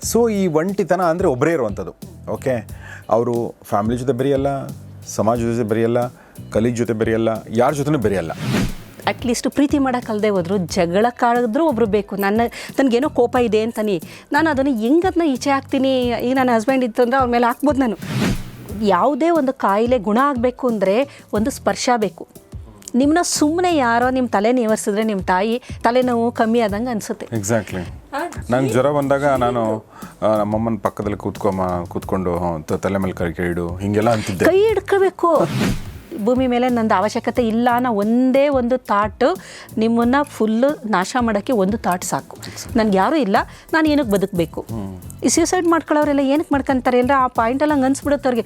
So ಈ ಒಂಟಿತನ ಅಂದರೆ ಒಬ್ಬರೇ ಇರುವಂಥದ್ದು ಓಕೆ ಅವರು ಫ್ಯಾಮಿಲಿ ಜೊತೆ ಬೆರೆಯಲ್ಲ, ಸಮಾಜ ಜೊತೆ ಬೆರೆಯಲ್ಲ ಕಲೀಗ್ ಜೊತೆ ಬೆರೆಯಲ್ಲ, ಯಾರ ಜೊತೆನೂ ಬೆರೆಯಲ್ಲ. ಅಟ್ಲೀಸ್ಟ್ ಪ್ರೀತಿ ಮಾಡೋಕ್ಕಲ್ಲದೆ ಹೋದ್ರು, ಜಗಳ ಕಾಡಿದ್ರೂ ಒಬ್ಬರು ಬೇಕು. ನನ್ನ, ನನಗೇನೋ ಕೋಪ ಇದೆ ಅಂತಾನೆ. ನಾನು ಅದನ್ನು ಹೆಂಗದನ್ನ ಈಚೆ ಹಾಕ್ತೀನಿ? ಈಗ ನನ್ನ ಹಸ್ಬೆಂಡ್ ಇತ್ತು ಅಂದರೆ ಅವ್ರ ಮೇಲೆ ಹಾಕ್ಬೋದು ನಾನು. ಯಾವುದೇ ಒಂದು ಕಾಯಿಲೆ ಗುಣ ಆಗಬೇಕು ಅಂದರೆ ಒಂದು ಸ್ಪರ್ಶ ಬೇಕು. ನಿಮ್ಮನ್ನ ಸುಮ್ಮನೆ ಯಾರೋ ನಿಮ್ಮ ತಲೆ ನೇವರ್ಸಿದ್ರೆ ನಿಮ್ಮ ತಾಯಿ ತಲೆನೋವು ಕಮ್ಮಿ ಆದಂಗೆ ಅನಿಸುತ್ತೆ. ಎಕ್ಸಾಕ್ಟ್ಲಿ ನಂಗೆ ಜ್ವರ ಬಂದಾಗ ನಾನು ನಮ್ಮಮ್ಮನ ಪಕ್ಕದಲ್ಲಿ ಕೂತ್ಕೊಮ್ಮ ಕೂತ್ಕೊಂಡು ತಲೆ ಮೇಲೆ ಕೈ ಕೈ ಇಡು ಹಿಂಗೆಲ್ಲ ಅಂತಿದ್ದೆ. ಕೈ ಹಿಡ್ಕೋಬೇಕು. ಭೂಮಿ ಮೇಲೆ ನಂದು ಅವಶ್ಯಕತೆ ಇಲ್ಲ ಅನ್ನೋ ಒಂದೇ ಒಂದು ಥಾಟು ನಿಮ್ಮನ್ನು ಫುಲ್ಲು ನಾಶ ಮಾಡೋಕ್ಕೆ ಒಂದು ಥಾಟ್ ಸಾಕು. ನನಗೆ ಯಾರೂ ಇಲ್ಲ ನಾನು ಏನಕ್ಕೆ ಬದುಕಬೇಕು? ಈ ಸೂಸೈಡ್ ಮಾಡ್ಕೊಳ್ಳೋರೆಲ್ಲ ಏನಕ್ಕೆ ಮಾಡ್ಕೊಂತಾರೆ? ಅಂದರೆ ಆ ಪಾಯಿಂಟಲ್ಲಿ ಹಂಗೆ ಅನ್ಸ್ಬಿಡುತ್ತೆ ಅವ್ರಿಗೆ.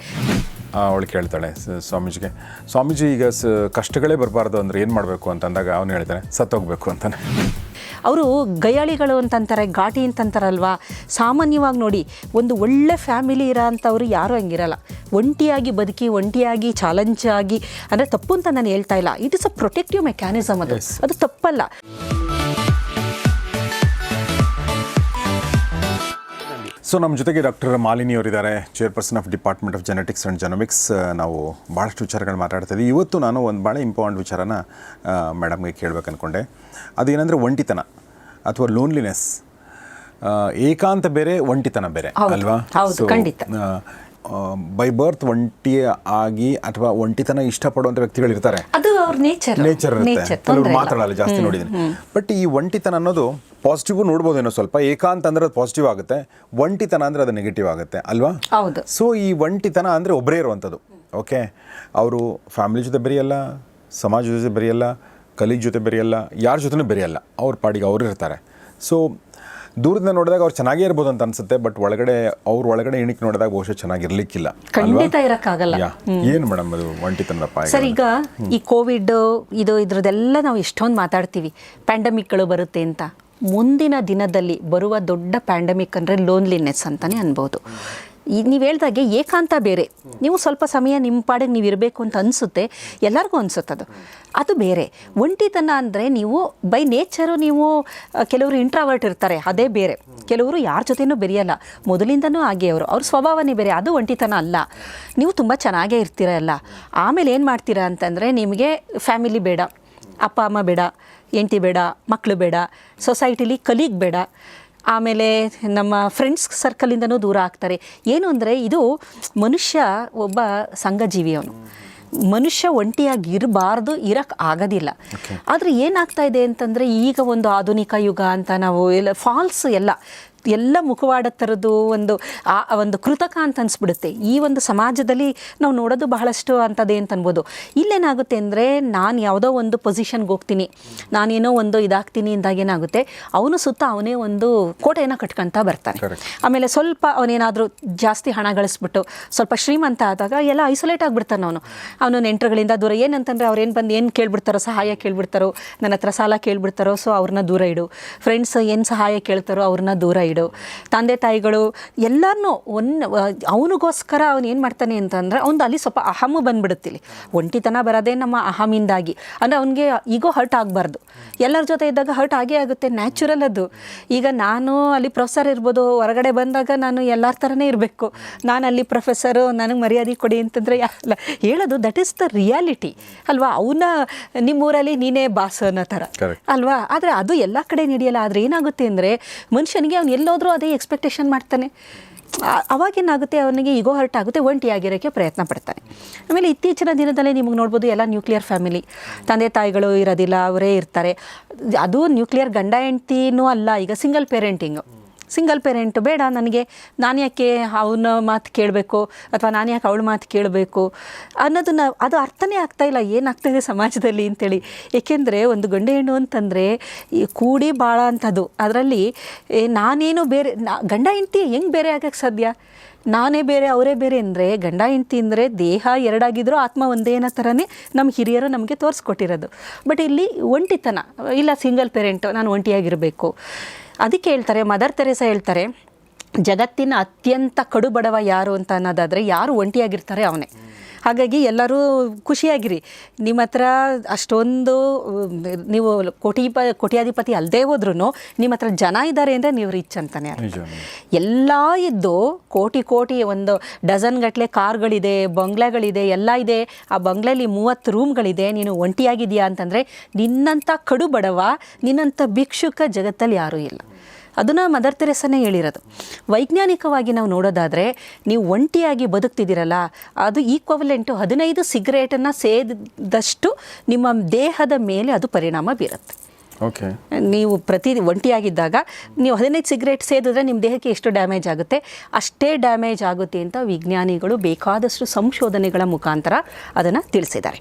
ಅವಳು ಕೇಳ್ತಾಳೆ ಸ್ವಾಮೀಜಿಗೆ ಸ್ವಾಮೀಜಿ ಈಗ ಸ ಕಷ್ಟಗಳೇ ಬರಬಾರ್ದು ಅಂದ್ರೆ ಏನು ಮಾಡಬೇಕು ಅಂತಂದಾಗ ಅವನು ಹೇಳ್ತಾನೆ ಸತ್ತೋಗ್ಬೇಕು ಅಂತಾನೆ. ಅವರು ಗಯಾಳಿಗಳು ಅಂತಂತಾರೆ ಘಾಟಿ ಅಂತಂತಾರಲ್ವಾ? ಸಾಮಾನ್ಯವಾಗಿ ನೋಡಿ ಒಂದು ಒಳ್ಳೆ ಫ್ಯಾಮಿಲಿ ಇರೋ ಅಂಥವ್ರು ಯಾರೂ ಹಂಗಿರಲ್ಲ. ಒಂಟಿಯಾಗಿ ಬದುಕಿ ಒಂಟಿಯಾಗಿ ಚಾಲೆಂಜ್ ಆಗಿ ಅಂದರೆ ತಪ್ಪು ಅಂತ ನಾನು ಹೇಳ್ತಾ ಇಲ್ಲ. It is a protective mechanism ಅದು. ಅದು ತಪ್ಪಲ್ಲ. ಸೊ ನಮ್ಮ ಜೊತೆಗೆ ಡಾಕ್ಟರ್ ಮಾಲಿನಿ ಅವರಿದ್ದಾರೆ chairperson of department of genetics and genomics ನಾವು ಭಾಳಷ್ಟು ವಿಚಾರಗಳು ಮಾತಾಡ್ತಾ ಇದ್ದೀವಿ ಇವತ್ತು ನಾನು ಒಂದು ಭಾಳ ಇಂಪಾರ್ಟೆಂಟ್ ವಿಚಾರನ ಮೇಡಮ್ಗೆ ಕೇಳಬೇಕು ಅಂದ್ಕೊಂಡೆ ಅದೇನೆಂದರೆ ಒಂಟಿತನ ಅಥವಾ ಲೋನ್ಲಿನೆಸ್ ಏಕಾಂತ ಬೇರೆ ಒಂಟಿತನ ಬೇರೆ ಅಲ್ವಾ? ಖಂಡಿತ. ಬೈ ಬರ್ತ್ ಒಂಟಿ ಆಗಿ ಅಥವಾ ಒಂಟಿತನ ಇಷ್ಟಪಡುವಂಥ ವ್ಯಕ್ತಿಗಳು ಇರ್ತಾರೆ. ಅದು ಅವ್ರ ನೇಚರ್ ನೇಚರ್ ಇರುತ್ತೆ. ಕೆಲವ್ರು ಮಾತಾಡಲ್ಲ ಜಾಸ್ತಿ ನೋಡಿದ್ದೀನಿ ಬಟ್ ಈ ಒಂಟಿತನ ಅನ್ನೋದು ಪಾಸಿಟಿವ್ ನೋಡ್ಬೋದೇನೋ ಸ್ವಲ್ಪ. ಏಕಾಂತ ಅಂದ್ರೆ ಅದು ಪಾಸಿಟಿವ್ ಆಗುತ್ತೆ. ಒಂಟಿತನ ಅಂದ್ರೆ ಅದು ನೆಗೆಟಿವ್ ಆಗುತ್ತೆ. ಅಲ್ವಾ? ಹೌದು. ಸೊ ಈ ಒಂಟಿತನ ಅಂದರೆ ಒಬ್ಬರೇ ಇರುವಂಥದ್ದು. ಓಕೆ ಅವರು ಫ್ಯಾಮಿಲಿ ಜೊತೆ ಬೆರೆಯಲ್ಲ ಸಮಾಜ ಜೊತೆ ಬರೆಯಲ್ಲ ಕಲೀಗ್ ಜೊತೆ ಬೆರೆಯಲ್ಲ ಯಾರ ಜೊತೆನೂ ಬೆರೆಯಲ್ಲ. ಅವ್ರ ಪಾಡಿಗೆ ಅವರು ಇರ್ತಾರೆ. ಸೊ ದೂರದಿಂದ ನೋಡಿದಾಗ ಅವ್ರು ಚೆನ್ನಾಗೇ ಇರ್ಬೋದು ಅಂತ ಅನ್ಸುತ್ತೆ ಬಟ್ ಒಳಗಡೆ ಅವ್ರ ಒಳಗಡೆ ಇಣಿಕ್ ನೋಡಿದಾಗ ಬಹುಶಃ ಚೆನ್ನಾಗಿರ್ಲಿಕ್ಕಿಲ್ಲ ಖಂಡಿತ ಇರಕ್ಕಾಗಲ್ಲ. ಏನು ಮೇಡಮ್ ಅದು ಒಂಟಿತನದ ಅಪಾಯ ಸರ್ ಈಗ ಈ ಕೋವಿಡ್ ಇದು ಇದ್ರದ್ದೆಲ್ಲ ನಾವು ಎಷ್ಟೊಂದು ಮಾತಾಡ್ತೀವಿ. ಪ್ಯಾಂಡಮಿಕ್ಗಳು ಬರುತ್ತೆ ಅಂತ. ಮುಂದಿನ ದಿನದಲ್ಲಿ ಬರುವ ದೊಡ್ಡ ಪ್ಯಾಂಡಮಿಕ್ ಅಂದರೆ ಲೋನ್ಲಿನೆಸ್ ಅಂತಲೇ ಅನ್ಬೋದು. ನೀವು ಹೇಳ್ದಾಗೆ ಏಕಾಂತ ಬೇರೆ. ನೀವು ಸ್ವಲ್ಪ ಸಮಯ ನಿಮ್ಮ ಪಾಡಿಗೆ ನೀವು ಇರಬೇಕು ಅಂತ ಅನಿಸುತ್ತೆ. ಎಲ್ಲರಿಗೂ ಅನಿಸುತ್ತೆ ಅದು. ಅದು ಬೇರೆ. ಒಂಟಿತನ ಅಂದರೆ ನೀವು ಬೈ ನೇಚರು ನೀವು ಕೆಲವರು ಇಂಟ್ರಾವರ್ಟ್ ಇರ್ತಾರೆ, ಅದೇ ಬೇರೆ. ಕೆಲವರು ಯಾರ ಜೊತೆನೂ ಬೆರೆಯಲ್ಲ. ಮೊದಲಿಂದನೂ ಹಾಗೆ ಅವರು. ಅವ್ರ ಸ್ವಭಾವನೇ ಬೇರೆ. ಅದು ಒಂಟಿತನ ಅಲ್ಲ. ನೀವು ತುಂಬ ಚೆನ್ನಾಗೇ ಇರ್ತೀರಲ್ಲ ಆಮೇಲೆ ಏನು ಮಾಡ್ತೀರಾ ಅಂತಂದರೆ ನಿಮಗೆ ಫ್ಯಾಮಿಲಿ ಬೇಡ. ಅಪ್ಪ, ಅಮ್ಮ ಬೇಡ. ಹೆಂಡತಿ ಬೇಡ. ಮಕ್ಕಳು ಬೇಡ. ಸೊಸೈಟಿಲಿ ಕಲೀಗ್ ಬೇಡ. ಆಮೇಲೆ ನಮ್ಮ ಫ್ರೆಂಡ್ಸ್ ಸರ್ಕಲಿಂದನೂ ದೂರ ಆಗ್ತಾರೆ. ಏನು ಅಂದರೆ ಇದು ಮನುಷ್ಯ ಒಬ್ಬ ಸಂಘಜೀವಿ ಅವನು. ಮನುಷ್ಯ ಒಂಟಿಯಾಗಿ ಇರಬಾರ್ದು ಇರಕ್ಕೆ ಆಗೋದಿಲ್ಲ. ಆದರೆ ಏನಾಗ್ತಾ ಇದೆ ಅಂತಂದರೆ ಈಗ ಒಂದು ಆಧುನಿಕ ಯುಗ ಅಂತ ನಾವು ಎಲ್ಲ ಫಾಲ್ಸ್ ಎಲ್ಲ ಎಲ್ಲ ಮುಖವಾಡ ಥರದ್ದು ಒಂದು ಆ ಒಂದು ಕೃತಕ ಅಂತ ಅನಿಸ್ಬಿಡುತ್ತೆ. ಈ ಒಂದು ಸಮಾಜದಲ್ಲಿ ನಾವು ನೋಡೋದು ಬಹಳಷ್ಟು ಅಂಥದ್ದೇ ಅಂತ ಅನ್ಬೋದು. ಇಲ್ಲೇನಾಗುತ್ತೆ ಅಂದರೆ ನಾನು ಯಾವುದೋ ಒಂದು ಪೊಸಿಷನ್ಗೆ ಹೋಗ್ತೀನಿ. ನಾನೇನೋ ಒಂದು ಇದಾಗ್ತೀನಿ ಅಂದಾಗ ಏನಾಗುತ್ತೆ? ಅವನು ಸುತ್ತ ಅವನೇ ಒಂದು ಕೋಟೆಯನ್ನು ಕಟ್ಕೊಂತ ಬರ್ತಾನೆ. ಆಮೇಲೆ ಸ್ವಲ್ಪ ಅವನೇನಾದರೂ ಜಾಸ್ತಿ ಹಣ ಗಳಿಸ್ಬಿಟ್ಟು ಸ್ವಲ್ಪ ಶ್ರೀಮಂತ ಆದಾಗ ಎಲ್ಲ ಐಸೋಲೇಟ್ ಆಗಿಬಿಡ್ತಾನೆ ಅವನು. ಅವನು ನೆಂಟರುಗಳಿಂದ ದೂರ ಏನಂತಂದರೆ ಅವ್ರು ಏನು ಬಂದು ಏನು ಕೇಳ್ಬಿಡ್ತಾರೋ ಸಹಾಯ ಕೇಳ್ಬಿಡ್ತಾರೋ ನನ್ನ ಹತ್ರ ಸಾಲ ಕೇಳ್ಬಿಡ್ತಾರೋ ಸೊ ಅವ್ರನ್ನ ದೂರ ಇಡು. ಫ್ರೆಂಡ್ಸ್ ಏನು ಸಹಾಯ ಕೇಳ್ತಾರೋ ಅವ್ರನ್ನ ದೂರ ಇಡು. ತಂದೆ ತಾಯಿಗಳು ಎಲ್ಲರನ್ನೂ ಒನ್ ಅವನಿಗೋಸ್ಕರ ಅವನು ಏನು ಮಾಡ್ತಾನೆ ಅಂತಂದರೆ ಅವನು ಅಲ್ಲಿ ಸ್ವಲ್ಪ ಅಹಮು ಬಂದ್ಬಿಡುತ್ತಿಲ್ಲಿ ಒಂಟಿತನ ಬರೋದೇ ನಮ್ಮ ಅಹಮಿಂದಾಗಿ. ಅಂದರೆ ಅವನಿಗೆ ಈಗೋ ಹರ್ಟ್ ಆಗಬಾರ್ದು. ಎಲ್ಲರ ಜೊತೆ ಇದ್ದಾಗ ಹರ್ಟ್ ಆಗೇ ಆಗುತ್ತೆ ನ್ಯಾಚುರಲ್ ಅದು. ಈಗ ನಾನು ಅಲ್ಲಿ ಪ್ರೊಫೆಸರ್ ಇರ್ಬೋದು ಹೊರಗಡೆ ಬಂದಾಗ ನಾನು ಎಲ್ಲರ ಥರನೇ ಇರಬೇಕು. ನಾನು ಅಲ್ಲಿ ಪ್ರೊಫೆಸರು ನನಗೆ ಮರ್ಯಾದೆ ಕೊಡಿ ಅಂತಂದರೆ ಅಲ್ಲ ಹೇಳೋದು ದಟ್ ಈಸ್ ದ ರಿಯಾಲಿಟಿ ಅಲ್ವಾ? ಅವನ ನಿಮ್ಮೂರಲ್ಲಿ ನೀನೇ ಬಾಸ್ ಅನ್ನೋ ಥರ. ಅಲ್ವಾ? ಆದರೆ ಅದು ಎಲ್ಲ ಕಡೆ ನಡೆಯಲ್ಲ. ಆದರೆ ಏನಾಗುತ್ತೆ ಅಂದರೆ ಮನುಷ್ಯನಿಗೆ ಅವ್ನು ಎಲ್ಲೋದ್ರೂ ಅದೇ ಎಕ್ಸ್ಪೆಕ್ಟೇಷನ್ ಮಾಡ್ತಾನೆ. ಅವಾಗೇನಾಗುತ್ತೆ, ಅವನಿಗೆ ಈಗೋ ಹರ್ಟ್ ಆಗುತ್ತೆ ಒಂಟಿಯಾಗಿರೋಕ್ಕೆ ಪ್ರಯತ್ನ ಪಡ್ತಾನೆ. ಆಮೇಲೆ ಇತ್ತೀಚಿನ ದಿನದಲ್ಲಿ ನಿಮಗೆ ನೋಡ್ಬೋದು, ಎಲ್ಲ ನ್ಯೂಕ್ಲಿಯರ್ ಫ್ಯಾಮಿಲಿ ತಂದೆ ತಾಯಿಗಳು ಇರೋದಿಲ್ಲ, ಅವರೇ ಇರ್ತಾರೆ. ಅದು ನ್ಯೂಕ್ಲಿಯರ್ ಗಂಡ ಹೆಂಡ್ತಿನೂ ಅಲ್ಲ, ಈಗ ಸಿಂಗಲ್ ಪೇರೆಂಟಿಂಗು ಸಿಂಗಲ್ ಪೇರೆಂಟ್ ಬೇಡ, ನನಗೆ ನಾನು ಯಾಕೆ ಅವನ ಮಾತು ಕೇಳಬೇಕು ಅಥವಾ ನಾನು ಯಾಕೆ ಅವಳ ಮಾತು ಕೇಳಬೇಕು ಅನ್ನೋದನ್ನು ಅದು ಅರ್ಥನೇ ಆಗ್ತಾಯಿಲ್ಲ ಏನಾಗ್ತಾಯಿದೆ ಸಮಾಜದಲ್ಲಿ ಅಂತೇಳಿ. ಏಕೆಂದರೆ ಒಂದು ಗಂಡ ಹೆಣ್ಣು ಅಂತಂದರೆ ಈ ಕೂಡಿ ಭಾಳ ಅಂಥದ್ದು. ಅದರಲ್ಲಿ ನಾನೇನು ಬೇರೆ ಗಂಡ ಹೆಂಡತಿ ಹೆಂಗೆ ಬೇರೆ ಆಗಕ್ಕೆ ಸಾಧ್ಯ? ನಾನೇ ಬೇರೆ, ಅವರೇ ಬೇರೆ ಅಂದರೆ ಗಂಡ ಹೆಂಡತಿ ಅಂದರೆ ದೇಹ ಎರಡಾಗಿದ್ರೂ ಆತ್ಮ ಒಂದೇ ಅನ್ನೋ ಥರನೇ ನಮ್ಮ ಹಿರಿಯರು ನಮಗೆ ತೋರಿಸ್ಕೊಟ್ಟಿರೋದು. ಬಟ್ ಇಲ್ಲಿ ಒಂಟಿತನ, ಇಲ್ಲ ಸಿಂಗಲ್ ಪೇರೆಂಟು ನಾನು ಒಂಟಿಯಾಗಿರಬೇಕು. ಅದಕ್ಕೆ ಹೇಳ್ತಾರೆ ಮದರ್ ತೆರೇಸ ಹೇಳ್ತಾರೆ ಜಗತ್ತಿನ ಅತ್ಯಂತ ಕಡುಬಡವ ಯಾರು ಅಂತ ಅನ್ನೋದಾದರೆ ಯಾರು ಒಂಟಿಯಾಗಿರ್ತಾರೆ ಅವನೇ. ಹಾಗಾಗಿ ಎಲ್ಲರೂ ಖುಷಿಯಾಗಿರಿ. ನಿಮ್ಮ ಹತ್ರ ಅಷ್ಟೊಂದು ನೀವು ಕೋಟಿಪ ಕೋಟ್ಯಾಧಿಪತಿ ಅಲ್ಲದೆ ಹೋದ್ರೂ ನಿಮ್ಮ ಹತ್ರ ಜನ ಇದ್ದಾರೆ ಅಂದರೆ ನೀವು ರಿಚ್ ಅಂತಾನೆ ಎಲ್ಲ ಇದ್ದು ಕೋಟಿ ಕೋಟಿ ಒಂದು ಡಜನ್ ಗಟ್ಟಲೆ ಕಾರ್ಗಳಿದೆ ಬಂಗ್ಲೆಗಳಿದೆ ಎಲ್ಲ ಇದೆ. ಆ ಬಂಗ್ಲೆಯಲ್ಲಿ ಮೂವತ್ತು ರೂಮ್ಗಳಿದೆ ನೀನು ಒಂಟಿಯಾಗಿದೆಯಾ ಅಂತಂದರೆ ನಿನ್ನಂಥ ಕಡು ಬಡವ ನಿನ್ನಂಥ ಭಿಕ್ಷುಕ ಜಗತ್ತಲ್ಲಿ ಯಾರೂ ಇಲ್ಲ. ಅದನ್ನು ಮದರ್ ತೆರೆಸನೇ ಹೇಳಿರೋದು. ವೈಜ್ಞಾನಿಕವಾಗಿ ನಾವು ನೋಡೋದಾದರೆ ನೀವು ಒಂಟಿಯಾಗಿ ಬದುಕ್ತಿದ್ದೀರಲ್ಲ ಅದು ಈಕ್ವಲೆಂಟು ಹದಿನೈದು ಸಿಗರೇಟನ್ನು ಸೇದಷ್ಟು ನಿಮ್ಮ ದೇಹದ ಮೇಲೆ ಅದು ಪರಿಣಾಮ ಬೀರುತ್ತೆ. ಓಕೆ ನೀವು ಪ್ರತಿ ಒಂಟಿಯಾಗಿದ್ದಾಗ ನೀವು ಹದಿನೈದು ಸಿಗರೇಟ್ ಸೇದಿದ್ರೆ ನಿಮ್ಮ ದೇಹಕ್ಕೆ ಎಷ್ಟು ಡ್ಯಾಮೇಜ್ ಆಗುತ್ತೆ? ಅಷ್ಟೇ ಡ್ಯಾಮೇಜ್ ಆಗುತ್ತೆ ಅಂತ ವಿಜ್ಞಾನಿಗಳು ಬೇಕಾದಷ್ಟು ಸಂಶೋಧನೆಗಳ ಮುಖಾಂತರ ಅದನ್ನು ತಿಳಿಸಿದ್ದಾರೆ.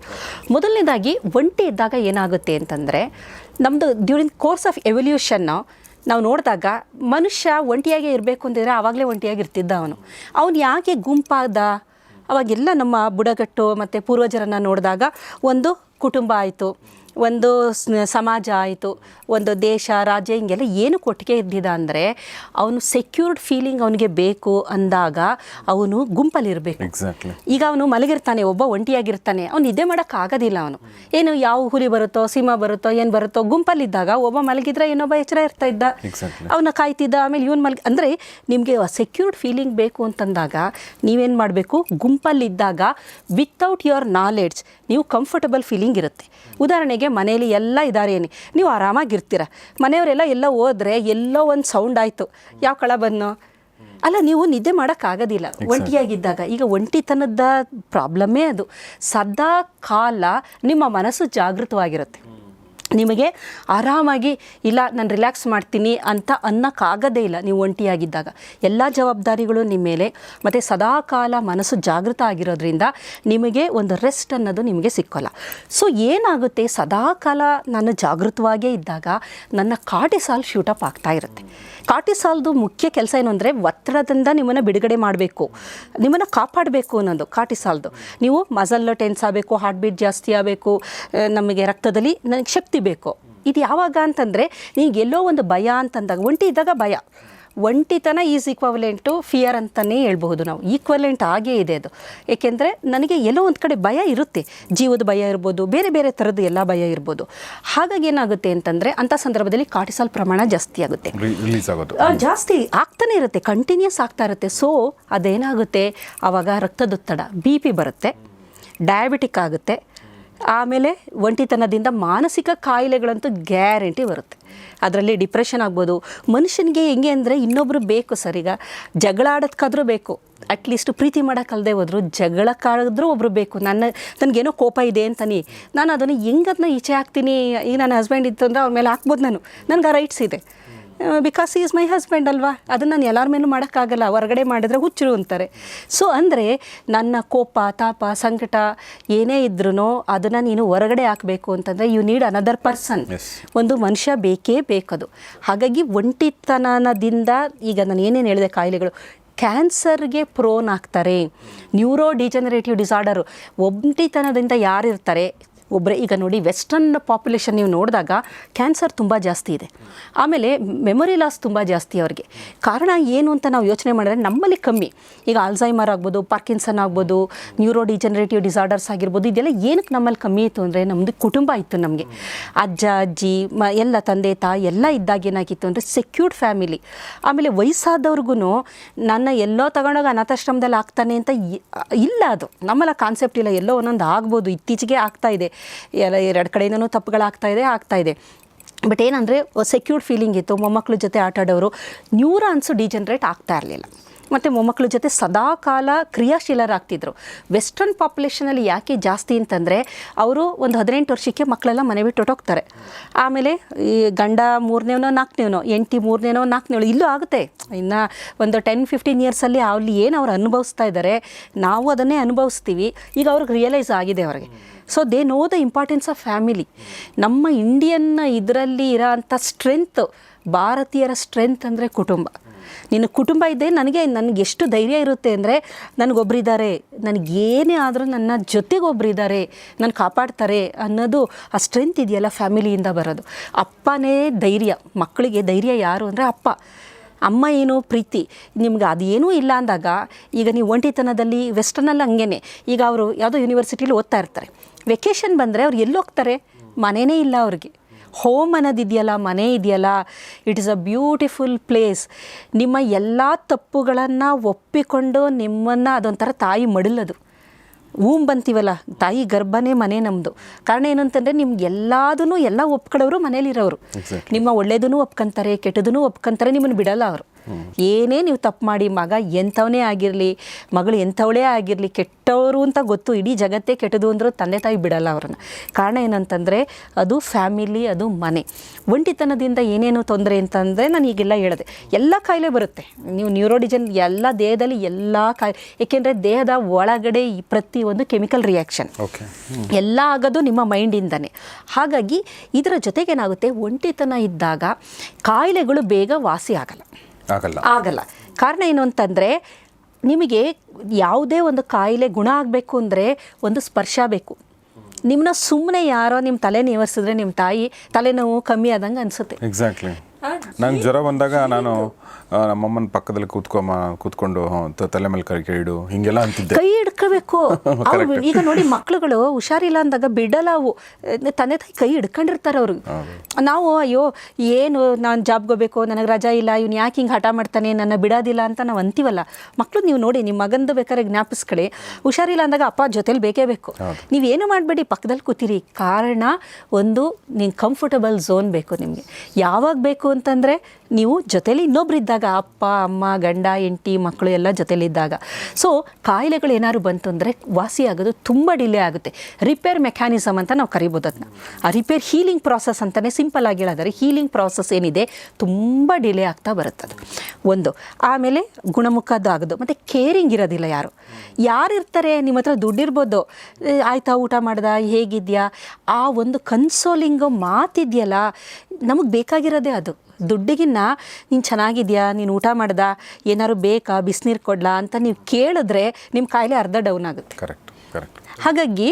ಮೊದಲನೇದಾಗಿ ಒಂಟಿ ಇದ್ದಾಗ ಏನಾಗುತ್ತೆ ಅಂತಂದರೆ ನಮ್ಮದು ಡ್ಯೂರಿಂಗ್ ಕೋರ್ಸ್ ಆಫ್ ಎವಲ್ಯೂಷನ್ನು ನಾವು ನೋಡಿದಾಗ ಮನುಷ್ಯ ಒಂಟಿಯಾಗೇ ಇರಬೇಕು ಅಂತಿದ್ರೆ ಆವಾಗಲೇ ಒಂಟಿಯಾಗಿ ಇರ್ತಿದ್ದ ಅವನು. ಅವನು ಯಾಕೆ ಗುಂಪಾದ? ಅವಾಗೆಲ್ಲ ನಮ್ಮ ಬುಡಕಟ್ಟು ಮತ್ತು ಪೂರ್ವಜರನ್ನು ನೋಡಿದಾಗ ಒಂದು ಕುಟುಂಬ ಆಯಿತು. ಒಂದು ಸಮಾಜ ಆಯಿತು ಒಂದು ದೇಶ ರಾಜ್ಯ ಹಿಂಗೆಲ್ಲ ಏನು ಕೊಟ್ಟಿಗೆ ಇದ್ದಿದ್ದ ಅಂದರೆ ಅವನು ಸೆಕ್ಯೂರ್ಡ್ ಫೀಲಿಂಗ್ ಅವನಿಗೆ ಬೇಕು ಅಂದಾಗ ಅವನು ಗುಂಪಲ್ಲಿರಬೇಕು. ಎಕ್ಸಾಕ್ಟ್ಲಿ ಈಗ ಅವನು ಮಲಗಿರ್ತಾನೆ ಒಬ್ಬ ಒಂಟಿಯಾಗಿರ್ತಾನೆ ಅವ್ನು ನಿದ್ದೆ ಮಾಡೋಕ್ಕಾಗೋದಿಲ್ಲ ಅವನು. ಏನು ಯಾವ ಹುಲಿ ಬರುತ್ತೋ ಸಿಂಹ ಬರುತ್ತೋ ಏನು ಬರುತ್ತೋ ಗುಂಪಲ್ಲಿದ್ದಾಗ ಒಬ್ಬ ಮಲಗಿದ್ರೆ ಇನ್ನೊಬ್ಬ ಎಚ್ಚರ ಇರ್ತಾ ಇದ್ದ. ಅವನ ಕಾಯ್ತಿದ್ದ ಆಮೇಲೆ ಇವನು ಮಲ್ಗಿ ಅಂದರೆ ನಿಮಗೆ ಸೆಕ್ಯೂರ್ಡ್ ಫೀಲಿಂಗ್ ಬೇಕು ಅಂತಂದಾಗ ನೀವೇನು ಮಾಡಬೇಕು? ಗುಂಪಲ್ಲಿದ್ದಾಗ ವಿತೌಟ್ ಯುವರ್ ನಾಲೆಡ್ಜ್ ನೀವು ಕಂಫರ್ಟಬಲ್ ಫೀಲಿಂಗ್ ಇರುತ್ತೆ. ಉದಾಹರಣೆಗೆ ಮನೇಲಿ ಎಲ್ಲ ಇದ್ದಾರೆ ಏನಿ. ನೀವು ಆರಾಮಾಗಿರ್ತೀರ. ಮನೆಯವರೆಲ್ಲ ಎಲ್ಲ ಹೋದ್ರೆ ಎಲ್ಲೋ ಒಂದು ಸೌಂಡ್ ಆಯಿತು. ಯಾವ ಕಳ ಬಂದು ಅಲ್ಲ ನೀವು ನಿದ್ದೆ ಮಾಡೋಕ್ಕಾಗೋದಿಲ್ಲ. ಒಂಟಿಯಾಗಿದ್ದಾಗ ಈಗ ಒಂಟಿತನದ ಪ್ರಾಬ್ಲಮ್ಮೇ ಅದು. ಸದಾ ಕಾಲ ನಿಮ್ಮ ಮನಸ್ಸು ಜಾಗೃತವಾಗಿರುತ್ತೆ. ನಿಮಗೆ ಆರಾಮಾಗಿ, ಇಲ್ಲ, ನಾನು ರಿಲ್ಯಾಕ್ಸ್ ಮಾಡ್ತೀನಿ ಅಂತ ಅನ್ನೋಕ್ಕಾಗದೇ ಇಲ್ಲ ನೀವು ಒಂಟಿಯಾಗಿದ್ದಾಗ. ಎಲ್ಲ ಜವಾಬ್ದಾರಿಗಳು ನಿಮ್ಮ ಮೇಲೆ. ಮತ್ತು ಸದಾಕಾಲ ಮನಸ್ಸು ಜಾಗೃತ ಆಗಿರೋದ್ರಿಂದ ನಿಮಗೆ ಒಂದು ರೆಸ್ಟ್ ಅನ್ನೋದು ನಿಮಗೆ ಸಿಕ್ಕೋಲ್ಲ. ಸೊ ಏನಾಗುತ್ತೆ? ಸದಾಕಾಲ ನಾನು ಜಾಗೃತವಾಗೇ ಇದ್ದಾಗ ನನ್ನ ಕಾಟಿಸಾಲ್ ಶೂಟಪ್ ಆಗ್ತಾ ಇರುತ್ತೆ. ಕಾಟಿಸಾಲ್ದು ಮುಖ್ಯ ಕೆಲಸ ಏನು ಅಂದರೆ ಒತ್ತಡದಿಂದ ನಿಮ್ಮನ್ನು ಬಿಡುಗಡೆ ಮಾಡಬೇಕು. ನಿಮ್ಮನ್ನು ಕಾಪಾಡಬೇಕು ಅನ್ನೋದು ಕಾಟಿಸಾಲ್ದು ನೀವು ಮಸಲ್ ಟೆನ್ಸ್ ಆಗಬೇಕು ಹಾರ್ಟ್ ಬೀಟ್ ಜಾಸ್ತಿ ಆಗಬೇಕು ನಮಗೆ ರಕ್ತದಲ್ಲಿ ನನಗೆ ಶಕ್ತಿ ಬೇಕು. ಇದು ಯಾವಾಗ ಅಂತಂದರೆ ನಿಮಗೆ ಎಲ್ಲೋ ಒಂದು ಭಯ ಅಂತಂದಾಗ ಒಂಟಿ ಇದ್ದಾಗ ಭಯ. ಒಂಟಿತನ ಈಸ್ ಈಕ್ವಲೆಂಟ್ ಟು ಫಿಯರ್ ಅಂತಲೇ ಹೇಳ್ಬಹುದು ನಾವು. ಈಕ್ವಲೆಂಟ್ ಆಗೇ ಇದೆ ಅದು. ಏಕೆಂದರೆ ನನಗೆ ಎಲ್ಲೋ ಒಂದು ಕಡೆ ಭಯ ಇರುತ್ತೆ. ಜೀವದ ಭಯ ಇರ್ಬೋದು ಬೇರೆ ಬೇರೆ ಥರದ್ದು ಎಲ್ಲ ಭಯ ಇರ್ಬೋದು. ಹಾಗಾಗಿ ಏನಾಗುತ್ತೆ ಅಂತಂದರೆ ಅಂಥ ಸಂದರ್ಭದಲ್ಲಿ ಕಾರ್ಟಿಸಾಲ್ ಪ್ರಮಾಣ ಜಾಸ್ತಿ ಆಗುತ್ತೆ. ಜಾಸ್ತಿ ಆಗ್ತಾನೆ ಇರುತ್ತೆ ಕಂಟಿನ್ಯೂಸ್ ಆಗ್ತಾ ಇರುತ್ತೆ. ಸೊ ಅದೇನಾಗುತ್ತೆ? ಆವಾಗ ರಕ್ತದೊತ್ತಡ ಬಿ ಪಿ ಬರುತ್ತೆ. ಡಯಾಬಿಟಿಕ್ ಆಗುತ್ತೆ. ಆಮೇಲೆ ಒಂಟಿತನದಿಂದ ಮಾನಸಿಕ ಕಾಯಿಲೆಗಳಂತೂ ಗ್ಯಾರಂಟಿ ಬರುತ್ತೆ. ಅದರಲ್ಲಿ ಡಿಪ್ರೆಷನ್ ಆಗ್ಬೋದು. ಮನುಷ್ಯನಿಗೆ ಹೆಂಗೆ ಅಂದರೆ ಇನ್ನೊಬ್ಬರು ಬೇಕು ಸರ್, ಈಗ ಜಗಳ ಆಡೋದಕ್ಕಾದರೂ ಬೇಕು. ಅಟ್ಲೀಸ್ಟ್ ಪ್ರೀತಿ ಮಾಡೋಕ್ಕಲ್ಲದೆ ಜಗಳ ಕಾಡಿದ್ರೂ ಒಬ್ಬರು ಬೇಕು. ನನ್ನ, ನನಗೇನೋ ಕೋಪ ಇದೆ ಅಂತಾನೆ. ನಾನು ಅದನ್ನು ಹೆಂಗದನ್ನ ಈಚೆ ಹಾಕ್ತೀನಿ? ಈಗ ನನ್ನ ಹಸ್ಬೆಂಡ್ ಇತ್ತು ಅಂದರೆ ಅವ್ರ ಮೇಲೆ ಹಾಕ್ಬೋದು ನಾನು. ನನಗೆ ಆ ರೈಟ್ಸ್ ಇದೆ. ಬಿಕಾಸ್ ಈಸ್ ಮೈ ಹಸ್ಬೆಂಡ್ ಅಲ್ವಾ? ಅದನ್ನು ನಾನು ಎಲ್ಲರ ಮೇಲೂ ಮಾಡೋಕ್ಕಾಗಲ್ಲ ಹೊರಗಡೆ ಮಾಡಿದ್ರೆ ಹುಚ್ಚರು ಅಂತಾರೆ. ಸೊ ಅಂದರೆ ನನ್ನ ಕೋಪ ತಾಪ ಸಂಕಟ ಏನೇ ಇದ್ರೂ ಅದನ್ನು ನೀನು ಹೊರಗಡೆ ಹಾಕಬೇಕು ಅಂತಂದರೆ ಯು ನೀಡ್ ಅನದರ್ ಪರ್ಸನ್ ಒಂದು ಮನುಷ್ಯ ಬೇಕೇ ಬೇಕದು. ಹಾಗಾಗಿ ಒಂಟಿತನದಿಂದ ಈಗ ನಾನು ಏನೇನು ಹೇಳಿದೆ ಕಾಯಿಲೆಗಳು ಕ್ಯಾನ್ಸರ್ಗೆ ಪ್ರೋನ್ ಆಗ್ತಾರೆ. ನ್ಯೂರೋ ಡಿಜನರೇಟಿವ್ ಡಿಸಾರ್ಡರು ಒಂಟಿತನದಿಂದ ಯಾರಿರ್ತಾರೆ? ಒಬ್ಬರೇ ಈಗ ನೋಡಿ ವೆಸ್ಟರ್ನ್ ಪಾಪ್ಯುಲೇಷನ್ ನೀವು ನೋಡಿದಾಗ ಕ್ಯಾನ್ಸರ್ ತುಂಬ ಜಾಸ್ತಿ ಇದೆ. ಆಮೇಲೆ ಮೆಮೊರಿ ಲಾಸ್ ತುಂಬ ಜಾಸ್ತಿ ಅವರಿಗೆ. ಕಾರಣ ಏನು ಅಂತ ನಾವು ಯೋಚನೆ ಮಾಡಿದ್ರೆ ನಮ್ಮಲ್ಲಿ ಕಮ್ಮಿ. ಈಗ ಆಲ್ಝೈಮರ್ ಆಗ್ಬೋದು ಪಾರ್ಕಿನ್ಸನ್ ಆಗ್ಬೋದು ನ್ಯೂರೋ ಡಿಜನರೇಟಿವ್ ಡಿಸಾರ್ಡರ್ಸ್ ಆಗಿರ್ಬೋದು, ಇದೆಲ್ಲ ಏನಕ್ಕೆ ನಮ್ಮಲ್ಲಿ ಕಮ್ಮಿ ಇತ್ತು ಅಂದರೆ ನಮ್ಮದು ಕುಟುಂಬ ಇತ್ತು ನಮಗೆ. ಅಜ್ಜ, ಅಜ್ಜಿ, ಮ, ಎಲ್ಲ ತಂದೆ, ತಾಯಿ ಎಲ್ಲ ಇದ್ದಾಗ ಏನಾಗಿತ್ತು ಅಂದರೆ ಸೆಕ್ಯೂರ್ಡ್ ಫ್ಯಾಮಿಲಿ ಆಮೇಲೆ ವಯಸ್ಸಾದವ್ರಿಗೂ ನನ್ನ ಎಲ್ಲೋ ತಗೊಂಡಾಗ ಅನಾಥಾಶ್ರಮದಲ್ಲಿ ಆಗ್ತಾನೆ ಅಂತ ಇಲ್ಲ ಅದು. ನಮ್ಮಲ್ಲ ಕಾನ್ಸೆಪ್ಟ್ ಇಲ್ಲ. ಎಲ್ಲೋ ಒಂದೊಂದು ಆಗ್ಬೋದು. ಇತ್ತೀಚೆಗೆ ಆಗ್ತಾ ಇದೆ. ಎಲ್ಲ ಎರಡು ಕಡೆಯಿಂದನೂ ತಪ್ಪುಗಳಾಗ್ತಾ ಇದೆ, ಆಗ್ತಾ ಇದೆ. ಬಟ್ ಏನಂದರೆ ಸೆಕ್ಯೂರ್ಡ್ ಫೀಲಿಂಗ್ ಇತ್ತು. ಮೊಮ್ಮಕ್ಕಳ ಜೊತೆ ಆಟ ಆಡೋರು ನ್ಯೂರಾನ್ಸು ಡಿಜನ್ರೇಟ್ ಆಗ್ತಾ ಇರಲಿಲ್ಲ. ಮತ್ತು ಮೊಮ್ಮಕ್ಕಳ ಜೊತೆ ಸದಾಕಾಲ ಕ್ರಿಯಾಶೀಲರಾಗ್ತಿದ್ರು. ವೆಸ್ಟರ್ನ್ ಪಾಪ್ಯುಲೇಷನಲ್ಲಿ ಯಾಕೆ ಜಾಸ್ತಿ ಅಂತಂದರೆ, ಅವರು ಒಂದು ಹದಿನೆಂಟು ವರ್ಷಕ್ಕೆ ಮಕ್ಕಳೆಲ್ಲ ಮನೆ ಬಿಟ್ಟು ಹೊಟ್ಟೋಗ್ತಾರೆ ಆಮೇಲೆ ಈ ಗಂಡ ಮೂರನೇವನೋ ನಾಲ್ಕನೇವನೋ ಎಂಟಿ ಮೂರನೇನೋ ನಾಲ್ಕನೇವಳು ಇಲ್ಲೂ ಆಗುತ್ತೆ. ಇನ್ನು ಒಂದು ಟೆನ್ ಫಿಫ್ಟೀನ್ ಇಯರ್ಸಲ್ಲಿ ಅಲ್ಲಿ ಏನು ಅವ್ರು ಅನುಭವಿಸ್ತಾ ಇದ್ದಾರೆ ನಾವು ಅದನ್ನೇ ಅನುಭವಿಸ್ತೀವಿ. ಈಗ ಅವ್ರಿಗೆ ರಿಯಲೈಸ್ ಆಗಿದೆ ಅವ್ರಿಗೆ. So they know the importance of family ನಮ್ಮ ಇಂಡಿಯನ್ ಇದರಲ್ಲಿ ಇರೋ ಅಂಥ ಸ್ಟ್ರೆಂತ್ ಭಾರತೀಯರ ಸ್ಟ್ರೆಂತ್ ಅಂದರೆ ಕುಟುಂಬ. ನಿನ್ನ ಕುಟುಂಬ ಇದೆ ನನಗೆ ನನಗೆ ಎಷ್ಟು ಧೈರ್ಯ ಇರುತ್ತೆ ಅಂದರೆ ನನಗೊಬ್ಬರಿದ್ದಾರೆ ನನಗೇನೇ ಆದರೂ ನನ್ನ ಜೊತೆಗೆ ಒಬ್ಬರಿದ್ದಾರೆ ನನ್ನ ಕಾಪಾಡ್ತಾರೆ ಅನ್ನೋದು ಆ ಸ್ಟ್ರೆಂತ್ ಇದೆಯಲ್ಲ ಫ್ಯಾಮಿಲಿಯಿಂದ ಬರೋದು. ಅಪ್ಪನೇ ಧೈರ್ಯ. ಮಕ್ಕಳಿಗೆ ಧೈರ್ಯ ಯಾರು ಅಂದರೆ ಅಪ್ಪ. ಅಮ್ಮ ಏನು ಪ್ರೀತಿ? ನಿಮ್ಗೆ ಅದೇನೂ ಇಲ್ಲ ಅಂದಾಗ, ಈಗ ನೀವು ಒಂಟಿತನದಲ್ಲಿ ವೆಸ್ಟರ್ನಲ್ಲಿ ಹಂಗೇನೆ. ಈಗ ಅವರು ಯಾವುದೋ ಯೂನಿವರ್ಸಿಟಿಲಿ ಓದ್ತಾ ಇರ್ತಾರೆ. ವೆಕೇಷನ್ ಬಂದರೆ ಅವ್ರು ಎಲ್ಲೋಗ್ತಾರೆ ಮನೆಯೇ ಇಲ್ಲ ಅವ್ರಿಗೆ. ಹೋಮ್ ಅನ್ನೋದಿದೆಯಲ್ಲ ಮನೆ ಇದೆಯಲ್ಲ it is a beautiful place ನಿಮ್ಮ ಎಲ್ಲ ತಪ್ಪುಗಳನ್ನು ಒಪ್ಪಿಕೊಂಡು ನಿಮ್ಮನ್ನು ಅದೊಂಥರ ತಾಯಿ ಮಡಲದು. ಊಮ್ ಬಂತೀವಲ್ಲ ತಾಯಿ ಗರ್ಭನೇ ಮನೆ ನಮ್ಮದು ಕಾರಣ ಏನಂತಂದರೆ ನಿಮ್ಗೆ ಎಲ್ಲದೂ ಎಲ್ಲ ಒಪ್ಕೊಳ್ಳೋರು ಮನೇಲಿರೋರು. ನಿಮ್ಮ ಒಳ್ಳೇದೂ ಒಪ್ಕೊಂತಾರೆ ಕೆಟ್ಟದೂ ಒಪ್ಕೊಂತಾರೆ ನಿಮ್ಮನ್ನು ಬಿಡಲ್ಲ ಅವರು. ಏನೇ ನೀವು ತಪ್ಪು ಮಾಡಿ ಮಗ ಎಂಥವನೇ ಆಗಿರಲಿ ಮಗಳು ಎಂಥವಳೇ ಆಗಿರಲಿ ಕೆಟ್ಟವರು ಅಂತ ಗೊತ್ತು ಇಡೀ ಜಗತ್ತೇ ಕೆಟ್ಟದು ಅಂದರೂ ತಂದೆ ತಾಯಿ ಬಿಡಲ್ಲ ಅವ್ರನ್ನ. ಕಾರಣ ಏನಂತಂದರೆ ಅದು ಫ್ಯಾಮಿಲಿ ಅದು ಮನೆ. ಒಂಟಿತನದಿಂದ ಏನೇನು ತೊಂದರೆ ಅಂತಂದರೆ ನಾನು ಈಗೆಲ್ಲ ಹೇಳಿದೆ ಎಲ್ಲ ಕಾಯಿಲೆ ಬರುತ್ತೆ. ನೀವು ನ್ಯೂರೋಡಿಜನ್ ಎಲ್ಲ ದೇಹದಲ್ಲಿ ಎಲ್ಲ ಕಾಯಿಲೆ ಏಕೆಂದರೆ ದೇಹದ ಒಳಗಡೆ ಪ್ರತಿ ಪ್ರತಿಯೊಂದು ಕೆಮಿಕಲ್ ರಿಯಾಕ್ಷನ್ ಓಕೆ ಎಲ್ಲ ಆಗೋದು ನಿಮ್ಮ ಮೈಂಡಿಂದನೇ. ಹಾಗಾಗಿ ಇದರ ಜೊತೆಗೇನಾಗುತ್ತೆ ಒಂಟಿತನ ಇದ್ದಾಗ ಕಾಯಿಲೆಗಳು ಬೇಗ ವಾಸಿ ಆಗಲ್ಲ. ಆಗಲ್ಲ. ಆಗಲ್ಲ. ಕಾರಣ ಏನು ಅಂತಂದರೆ ನಿಮಗೆ ಯಾವುದೇ ಒಂದು ಕಾಯಿಲೆ ಗುಣ ಆಗಬೇಕು ಅಂದರೆ ಒಂದು ಸ್ಪರ್ಶ ಬೇಕು. ನಿಮ್ಮನ್ನ ಸುಮ್ಮನೆ ಯಾರೋ ನಿಮ್ಮ ತಲೆ ನೇವರ್ಸಿದ್ರೆ ನಿಮ್ಮ ತಾಯಿ ತಲೆನೋವು ಕಮ್ಮಿ ಆದಂಗೆ ಅನಿಸುತ್ತೆ. ಎಕ್ಸಾಕ್ಟ್ಲಿ ನಂಗೆ ಜ್ವರ ಬಂದಾಗ ನಾನು ನಮ್ಮಮ್ಮನ ಪಕ್ಕದಲ್ಲಿ ಕೂತ್ಕೊಂಬ ಕೂತ್ಕೊಂಡು ತಲೆ ಮೇಲೆ ಕೈ ಇಡು ಹಿಂಗೆಲ್ಲ ಅಂತಿದ್ದೆ. ಕೈ ಹಿಡ್ಕೋಬೇಕು. ಈಗ ನೋಡಿ ಮಕ್ಳುಗಳು ಹುಷಾರಿಲ್ಲ ಅಂದಾಗ ಬಿಡಲ್ಲ ಅವು. ತಂದೆ ತಾಯಿ ಕೈ ಹಿಡ್ಕೊಂಡಿರ್ತಾರೆ ಅವರು. ನಾವು ಅಯ್ಯೋ ಏನು ನಾನು ಜಾಬ್ಗೋಬೇಕು ನನಗೆ ರಜಾ ಇಲ್ಲ ಇವ್ನು ಯಾಕೆ ಹಿಂಗೆ ಹಠ ಮಾಡ್ತಾನೆ ನನ್ನ ಬಿಡೋದಿಲ್ಲ ಅಂತ ನಾವು ಅಂತೀವಲ್ಲ. ಮಕ್ಕಳು ನೀವು ನೋಡಿ ನಿಮ್ಮ ಮಗಂದು ಬೇಕಾದ್ರೆ ಜ್ಞಾಪಿಸ್ಕೊಳ್ಳಿ. ಹುಷಾರಿಲ್ಲ ಅಂದಾಗ ಅಪ್ಪ ಜೊತೆಲಿ ಬೇಕೇ ಬೇಕು. ನೀವೇನು ಮಾಡಬೇಡಿ ಪಕ್ಕದಲ್ಲಿ ಕೂತಿರಿ. ಕಾರಣ ಒಂದು ನಿಂಗೆ ಕಂಫರ್ಟಬಲ್ ಝೋನ್ ಬೇಕು ನಿಮಗೆ. ಯಾವಾಗ ಬೇಕು ಅಂತಂದರೆ ನೀವು ಜೊತೇಲಿ ಇನ್ನೊಬ್ರು ಇದ್ದಾಗ ಅಪ್ಪ, ಅಮ್ಮ, ಗಂಡ ಎಂಟಿ ಮಕ್ಕಳು ಎಲ್ಲ ಜೊತೆಲಿದ್ದಾಗ. ಸೊ ಕಾಯಿಲೆಗಳು ಏನಾದ್ರು ಬಂತು ಅಂದರೆ ವಾಸಿ ಆಗೋದು ತುಂಬ ಡಿಲೇ ಆಗುತ್ತೆ. ರಿಪೇರ್ ಮೆಕ್ಯಾನಿಸಮ್ ಅಂತ ನಾವು ಕರಿಬೋದು ಅದನ್ನ ಆ ರಿಪೇರ್ ಹೀಲಿಂಗ್ ಪ್ರಾಸೆಸ್ ಅಂತಲೇ ಸಿಂಪಲ್ ಆಗಿ ಹೇಳೋದಾದ್ರೆ ಹೀಲಿಂಗ್ ಪ್ರಾಸೆಸ್ ಏನಿದೆ ತುಂಬ ಡಿಲೇ ಆಗ್ತಾ ಅದು ಒಂದು, ಆಮೇಲೆ ಗುಣಮುಖದ್ದು ಆಗೋದು. ಮತ್ತು ಕೇರಿಂಗ್ ಇರೋದಿಲ್ಲ ಯಾರು. ಯಾರಿರ್ತಾರೆ ನಿಮ್ಮ ಹತ್ರ ದುಡ್ಡಿರ್ಬೋದು ಆಯ್ತಾ, ಊಟ ಮಾಡ್ದ, ಹೇಗಿದ್ಯಾ? ಆ ಒಂದು ಕನ್ಸೋಲಿಂಗ್ ಮಾತಿದೆಯಲ್ಲ, ನಮಗೆ ಬೇಕಾಗಿರೋದೇ ಅದು. ದುಡ್ಡಿಗಿನ್ನ ನೀನು ಚೆನ್ನಾಗಿದೆಯಾ? ನೀನು ಊಟ ಮಾಡ್ದ? ಏನಾದ್ರು ಬೇಕಾ? ಬಿಸಿನೀರು ಕೊಡ್ಲಾ? ಅಂತ ನೀವು ಕೇಳಿದ್ರೆ ನಿಮ್ಮ ಕಾಯಿಲೆ ಅರ್ಧ ಡೌನ್ ಆಗುತ್ತೆ. ಕರೆಕ್ಟ್ ಕರೆಕ್ಟ್ ಹಾಗಾಗಿ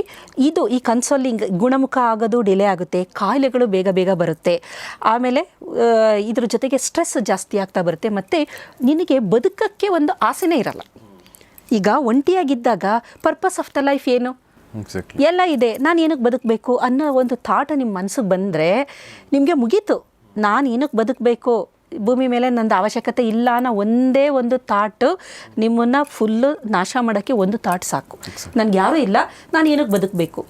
ಇದು ಈ ಕನ್ಸೋಲಿಂಗ್ ಗುಣಮುಖ ಆಗೋದು ಡಿಲೇ ಆಗುತ್ತೆ ಕಾಯಿಲೆಗಳು ಬೇಗ ಬೇಗ ಬರುತ್ತೆ. ಆಮೇಲೆ ಇದ್ರ ಜೊತೆಗೆ ಸ್ಟ್ರೆಸ್ ಜಾಸ್ತಿ ಆಗ್ತಾ ಬರುತ್ತೆ. ಮತ್ತು ನಿನಗೆ ಬದುಕಕ್ಕೆ ಒಂದು ಆಸೆನೇ ಇರಲ್ಲ. ಈಗ ಒಂಟಿಯಾಗಿದ್ದಾಗ ಪರ್ಪಸ್ ಆಫ್ ದ ಲೈಫ್ ಏನು? ಎಲ್ಲ ಇದೆ. ನಾನು ಏನಕ್ಕೆ ಬದುಕಬೇಕು ಅನ್ನೋ ಒಂದು ಥಾಟ ನಿಮ್ಮ ಮನಸ್ಸಿಗೆ ಬಂದರೆ ನಿಮಗೆ ಮುಗೀತು. ನಾನು ಏನಕ್ಕೆ ಬದುಕಬೇಕು? ಭೂಮಿ ಮೇಲೆ ನಂದು ಅವಶ್ಯಕತೆ ಇಲ್ಲ ಅನ್ನೋ ಒಂದೇ ಒಂದು ಥಾಟು ನಿಮ್ಮನ್ನು ಫುಲ್ಲು ನಾಶ ಮಾಡೋಕ್ಕೆ ಒಂದು ಥಾಟ್ ಸಾಕು. ನನಗೆ ಯಾರೂ ಇಲ್ಲ ನಾನು ಏನಕ್ಕೆ ಬದುಕಬೇಕು?